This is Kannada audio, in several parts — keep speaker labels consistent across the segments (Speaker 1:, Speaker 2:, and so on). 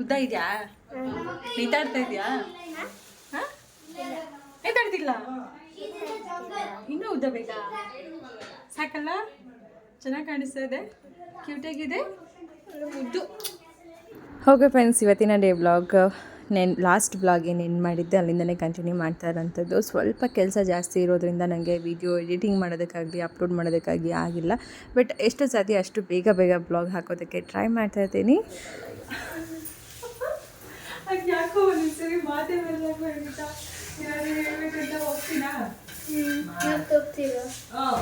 Speaker 1: ಉದ್ದ ಇದೆಯಾ? ನೀತಾಡ್ತಾ ಇದೆಯಾ? ನೀತಾಡ್ತಿಲ್ಲ ಇನ್ನೂ ಉದ್ದ ಬೇಕಾ? ಸಾಕಲ್ಲ? ಚೆನ್ನಾಗಿ ಕಾಣಿಸ್ತಾ ಇದೆ. ಕ್ಯೂಟಾಗಿದೆ ಉದ್ದು.
Speaker 2: ಓಕೆ ಫ್ರೆಂಡ್ಸ್ ಇವತ್ತಿನ ಡೇ ಬ್ಲಾಗ್ ನೆನ್ ಲಾಸ್ಟ್ ಬ್ಲಾಗ್ ಏನು ಎಂಡ್ ಮಾಡಿದ್ದೆ, ಅಲ್ಲಿಂದನೇ ಕಂಟಿನ್ಯೂ ಮಾಡ್ತಾ ಇರೋಂಥದ್ದು. ಸ್ವಲ್ಪ ಕೆಲಸ ಜಾಸ್ತಿ ಇರೋದ್ರಿಂದ ನನಗೆ ವಿಡಿಯೋ ಎಡಿಟಿಂಗ್ ಮಾಡೋದಕ್ಕಾಗಲಿ ಅಪ್ಲೋಡ್ ಮಾಡೋದಕ್ಕಾಗಲಿ ಆಗಿಲ್ಲ. ಬಟ್ ಎಷ್ಟು ಸಾಧ್ಯ ಅಷ್ಟು ಬೇಗ ಬೇಗ ಬ್ಲಾಗ್ ಹಾಕೋದಕ್ಕೆ ಟ್ರೈ ಮಾಡ್ತಾ ಇದ್ದೀನಿ.
Speaker 1: ಅದು ಯಾಕೋ ಒಂದೊಂದ್ಸರಿ ಮಾತೇ ಬರಲ್ಲ ಖಂಡಿತ ಏನಾದ್ರು ಹೇಳ್ಬೇಕಂತ ಹೋಗ್ತೀನಾ? ಹಾಂ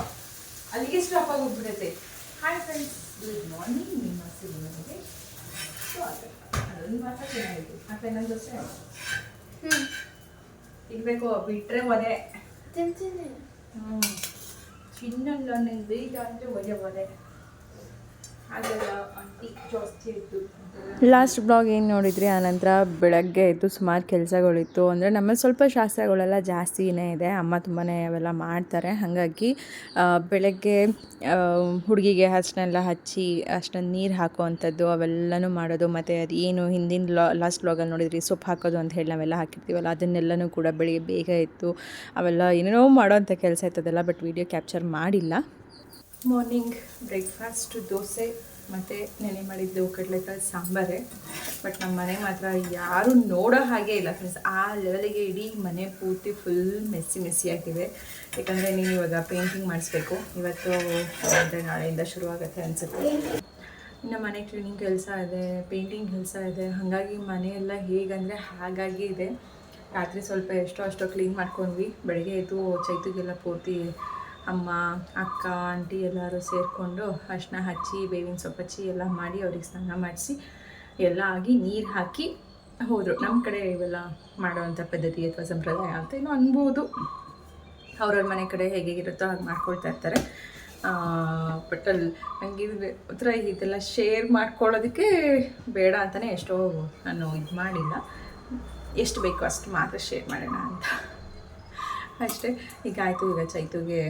Speaker 1: ಅಲ್ಲಿಗೆ ಸ್ಟಾಪ್ ಆಗಿ ಹೋಗ್ಬಿಡುತ್ತೆ ಹಾಯ್ ಫ್ರೆಂಡ್ಸ್ ಗುಡ್ ಮಾರ್ನಿಂಗ್ ನಿಮ್ಮ ಸಿನಿಮಾಗೆ ಸ್ವಾಗತ. ಅದೊಂದು ಮಾತ್ರ ಚೆನ್ನಾಗಿತ್ತು. ಮತ್ತೆ ನನ್ನ ದೋಸೆ ಇರಬೇಕು ಬಿಟ್ಟರೆ ಒದೆ ಹ್ಞೂ ಚಿನ್ನ ನನಗೆ ಬೇಗ ಅಂದರೆ ಒದೆ ಒದೆ ಹಾಗೆಲ್ಲ ಅಂಟಿ ಜಾಸ್ತಿ ಇತ್ತು
Speaker 2: ಲಾಸ್ಟ್ ಬ್ಲಾಗ್ ಏನು ನೋಡಿದ್ರಿ? ಆನಂತರ ಬೆಳಗ್ಗೆ ಎದ್ದು ಸುಮಾರು ಕೆಲಸಗಳಿತ್ತು. ಅಂದರೆ ನಮ್ಮಲ್ಲಿ ಸ್ವಲ್ಪ ಶಾಸ್ತ್ರಗಳೆಲ್ಲ ಜಾಸ್ತಿನೇ ಇದೆ. ಅಮ್ಮ ತುಂಬಾ ಅವೆಲ್ಲ ಮಾಡ್ತಾರೆ. ಹಾಗಾಗಿ ಬೆಳಗ್ಗೆ ಹುಡುಗಿಗೆ ಅಷ್ಟನ್ನೆಲ್ಲ ಹಚ್ಚಿ ಅಷ್ಟೊಂದು ನೀರು ಹಾಕುವಂಥದ್ದು ಅವೆಲ್ಲನೂ ಮಾಡೋದು. ಮತ್ತು ಅದು ಏನು ಹಿಂದಿನ ಲಾ ಲಾಸ್ಟ್ ಬ್ಲಾಗಲ್ಲಿ ನೋಡಿದ್ರಿ? ಸೊಪ್ಪು ಹಾಕೋದು ಅಂತ ಹೇಳಿ ನಾವೆಲ್ಲ ಹಾಕಿರ್ತೀವಲ್ಲ, ಅದನ್ನೆಲ್ಲನೂ ಕೂಡ ಬೆಳಿಗ್ಗೆ ಬೇಗ ಇತ್ತು ಅವೆಲ್ಲ ಏನೇನೋ ಮಾಡೋವಂಥ ಕೆಲಸ ಇತ್ತದೆಲ್ಲ ಬಟ್ ವಿಡಿಯೋ ಕ್ಯಾಪ್ಚರ್ ಮಾಡಿಲ್ಲ.
Speaker 1: ಮಾರ್ನಿಂಗ್ ಬ್ರೇಕ್ಫಾಸ್ಟು ದೋಸೆ ಮತ್ತು ನೆನೆ ಮಾಡಿದ್ದು ಕಡಲೆಕಾಯಿ ಸಾಂಬಾರೇ. ಬಟ್ ನಮ್ಮ ಮನೆ ಮಾತ್ರ ಯಾರೂ ನೋಡೋ ಹಾಗೆ ಇಲ್ಲ ಫ್ರೆಂಡ್ಸ್ ಆ ಲೆವೆಲಿಗೆ ಇಡೀ ಮನೆ ಪೂರ್ತಿ ಫುಲ್ ಮೆಸ್ಸಿ ಮೆಸ್ಸಿಯಾಗಿದೆ ಯಾಕಂದರೆ ನೀನು ಇವಾಗ ಪೇಂಟಿಂಗ್ ಮಾಡಿಸ್ಬೇಕು. ಇವತ್ತು ಅಂದರೆ ನಾಳೆಯಿಂದ ಶುರು ಆಗುತ್ತೆ ಅನಿಸುತ್ತೆ. ಇನ್ನು ಮನೆ ಕ್ಲೀನಿಂಗ್ ಕೆಲಸ ಇದೆ ಪೇಂಟಿಂಗ್ ಕೆಲಸ ಇದೆ. ಹಾಗಾಗಿ ಮನೆಯೆಲ್ಲ ಹೇಗಂದರೆ ಹಾಗಾಗಿ ಇದೆ. ರಾತ್ರಿ ಸ್ವಲ್ಪ ಎಷ್ಟೋ ಅಷ್ಟೋ ಕ್ಲೀನ್ ಮಾಡ್ಕೊಂಡ್ವಿ. ಬೆಳಗ್ಗೆ ಎದ್ದು ಚೈತಿಗೆಲ್ಲ ಪೂರ್ತಿ ಅಮ್ಮ, ಅಕ್ಕ, ಆಂಟಿ ಎಲ್ಲರೂ ಸೇರಿಕೊಂಡು ಅರ್ಶಿನ ಹಚ್ಚಿ, ಬೇವಿನ ಸೊಪ್ಪು ಹಚ್ಚಿ ಎಲ್ಲ ಮಾಡಿ ಅವ್ರಿಗೆ ಸ್ನಾನ ಮಾಡಿಸಿ ಎಲ್ಲ ಆಗಿ ನೀರು ಹಾಕಿ ಹೋದರು. ನಮ್ಮ ಕಡೆ ಇವೆಲ್ಲ ಮಾಡೋವಂಥ ಪದ್ಧತಿ ಅಥವಾ ಸಂಪ್ರದಾಯ ಅಂತ ಏನೋ ಅನ್ಬೋದು. ಅವ್ರವ್ರ ಮನೆ ಕಡೆ ಹೇಗೆ ಇರುತ್ತೋ ಹಾಗೆ ಮಾಡ್ಕೊಳ್ತಾ ಇರ್ತಾರೆ. ಬಟ್ ಅಲ್ಲಿ ನನಗೆ ಹತ್ರ ಇದೆಲ್ಲ ಶೇರ್ ಮಾಡ್ಕೊಳ್ಳೋದಕ್ಕೆ ಬೇಡ ಅಂತಲೇ ಎಷ್ಟೋ ನಾನು ಇದು ಮಾಡಿಲ್ಲ. ಎಷ್ಟು ಬೇಕೋ ಅಷ್ಟು ಮಾತ್ರ ಶೇರ್ ಮಾಡೋಣ ಅಂತ. ಅಷ್ಟೇ. ಈಗ ಆಯಿತು, ಈಗ ಚೈತುಗೆ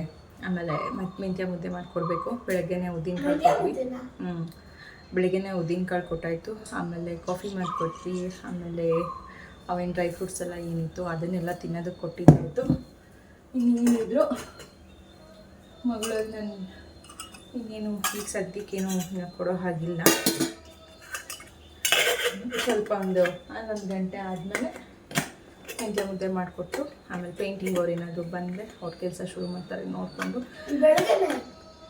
Speaker 1: ಆಮೇಲೆ ಮತ್ತೆ ಮೆಂತ್ಯ ಮುದ್ದೆ ಮಾಡಿಕೊಡ್ಬೇಕು. ಬೆಳಗ್ಗೆನೇ ಉದ್ದಿನ ಕಾಳು ಕೊಟ್ವಿ. ಹ್ಞೂ ಬೆಳಗ್ಗೆನೇ ಉದ್ದಿನ ಕಾಳು ಕೊಟ್ಟಾಯಿತು. ಆಮೇಲೆ ಕಾಫಿ ಮಾಡಿಕೊಟ್ವಿ. ಆಮೇಲೆ ಅವೇನು ಡ್ರೈ ಫ್ರೂಟ್ಸ್ ಎಲ್ಲ ಏನಿತ್ತು ಅದನ್ನೆಲ್ಲ ತಿನ್ನೋದಕ್ಕೆ ಕೊಟ್ಟಿದ್ದಾಯಿತು. ಇನ್ನೇನಿದ್ರು ಮಗಳು ನನ್ನ ಇನ್ನೇನು ಈಗ ಸದ್ಯಕ್ಕೇನು ಕೊಡೋ ಹಾಗಿಲ್ಲ. ಸ್ವಲ್ಪ ಒಂದು ಹನ್ನೊಂದು ಗಂಟೆ ಆದಮೇಲೆ ಮೆಂತ್ಯ ಮುದ್ದೆ ಮಾಡಿಕೊಟ್ಟು ಆಮೇಲೆ ಪೇಂಟಿಂಗ್ ಅವ್ರು ಏನಾದರೂ ಬಂದರೆ ಅವ್ರ ಕೆಲಸ ಶುರು ಮಾಡ್ತಾರೆ ನೋಡಿಕೊಂಡು.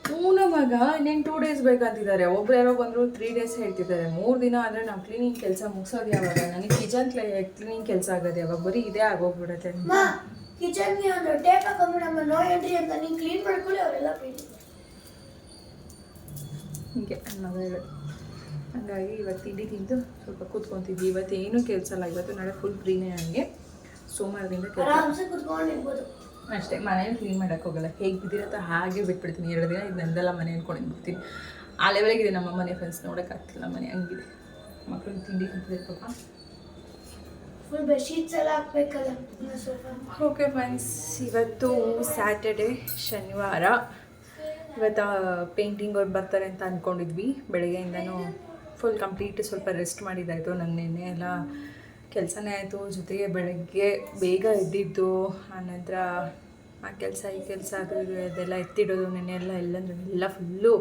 Speaker 1: ಹ್ಞೂ ಮಗ ಇನ್ನೇನು ಟೂ ಡೇಸ್ ಬೇಕಂತಿದ್ದಾರೆ. ಒಬ್ರು ಯಾರೋ ಬಂದರು ತ್ರೀ ಡೇಸ್ ಹೇಳ್ತಿದ್ದಾರೆ. ಮೂರು ದಿನ ಅಂದರೆ ನಾವು ಕ್ಲೀನಿಂಗ್ ಕೆಲಸ ಮುಗಿಸೋದು ಯಾವಾಗ? ನನಗೆ ಕಿಚನ್ ಕ್ಲೀನಿಂಗ್ ಕೆಲಸ ಆಗೋದು ಯಾವಾಗ? ಬರೀ ಇದೇ ಆಗೋಗ್ಬಿಡುತ್ತೆ.
Speaker 3: ಕಿಚನ್ಗೆ ಒಂದು ಟೇಪ್ ಹಾಕೊಂಡ್ಬಿಡಮ್ಮ ನೋ ಎಂಟ್ರಿ ಅಂತ ನೀನು ಕ್ಲೀನ್ ಮಾಡ್ಕೊಳ್ಳಿ ಅವರೆಲ್ಲ ಕ್ಲೀನ್
Speaker 1: ಹೀಗೆ ಹೇಳೋದು ಹಾಗಾಗಿ ಇವತ್ತು ತಿಂಡಿ ತಿಂದು ಸ್ವಲ್ಪ ಕೂತ್ಕೊತಿದ್ವಿ. ಇವತ್ತು ಏನೂ ಕೆಲಸ ಇಲ್ಲ. ಇವತ್ತು ನಾಳೆ ಫುಲ್ ಫ್ರೀನೇ ನನಗೆ ಸೋಮವಾರದಿಂದ ಕೆಲಸ
Speaker 3: ಆರಾಮ್ಸೆ ಕುತ್ಕೊಂಡಿರ್ಬೋದು
Speaker 1: ಅಷ್ಟೇ ಮನೇಲಿ ಕ್ಲೀನ್ ಮಾಡೋಕೆ ಹೋಗಲ್ಲ. ಹೇಗೆ ಬಿದ್ದಿರತ್ತೋ ಹಾಗೆ ಬಿಟ್ಬಿಡ್ತೀನಿ. ಎರಡು ದಿನ ಇದು ನಂದೆಲ್ಲ ಮನೆ ಅಂದ್ಕೊಂಡು ಬಿಡ್ತೀನಿ ಆ ಲೆವೆಲಿಗಿದೆ ನಮ್ಮ ಮನೆ ಫ್ರೆಂಡ್ಸ್ ನೋಡೋಕ್ಕಾಗ್ತಿಲ್ಲ ಮನೆ ಹಂಗಿದೆ. ಮಕ್ಕಳು ತಿಂಡಿ ತಿಂತಿದ್ದಾರೆ ಪಾಪ.
Speaker 3: ಫುಲ್ ಬೆಡ್ಶೀಟ್ಸ್ ಎಲ್ಲ ಹಾಕ್ಬೇಕಲ್ಲ ಸೋಫಾ
Speaker 1: ಓಕೆ ಫ್ರೆಂಡ್ಸ್ ಇವತ್ತು ಸ್ಯಾಟರ್ಡೆ ಶನಿವಾರ. ಇವತ್ತು ಪೇಂಟಿಂಗ್ ಅವ್ರು ಬರ್ತಾರೆ ಅಂತ ಅಂದ್ಕೊಂಡಿದ್ವಿ ಬೆಳಗ್ಗೆಯಿಂದನೂ ಫುಲ್ ಕಂಪ್ಲೀಟ್ ಸ್ವಲ್ಪ ರೆಸ್ಟ್ ಮಾಡಿದ್ದಾಯಿತು ನನ್ನ ನೆನ್ನೆ ಎಲ್ಲ ಕೆಲಸನೇ ಆಯಿತು, ಜೊತೆಗೆ ಬೆಳಗ್ಗೆ ಬೇಗ ಎದ್ದಿದ್ದು ಆನಂತರ ಆ ಕೆಲಸ, ಈ ಕೆಲಸ, ಅದು ಅದೆಲ್ಲ ಎತ್ತಿಡೋದು ನೆನೆಯೆಲ್ಲ ಎಲ್ಲ ಎಲ್ಲಂದ್ರೆ ಎಲ್ಲ ಫುಲ್ಲು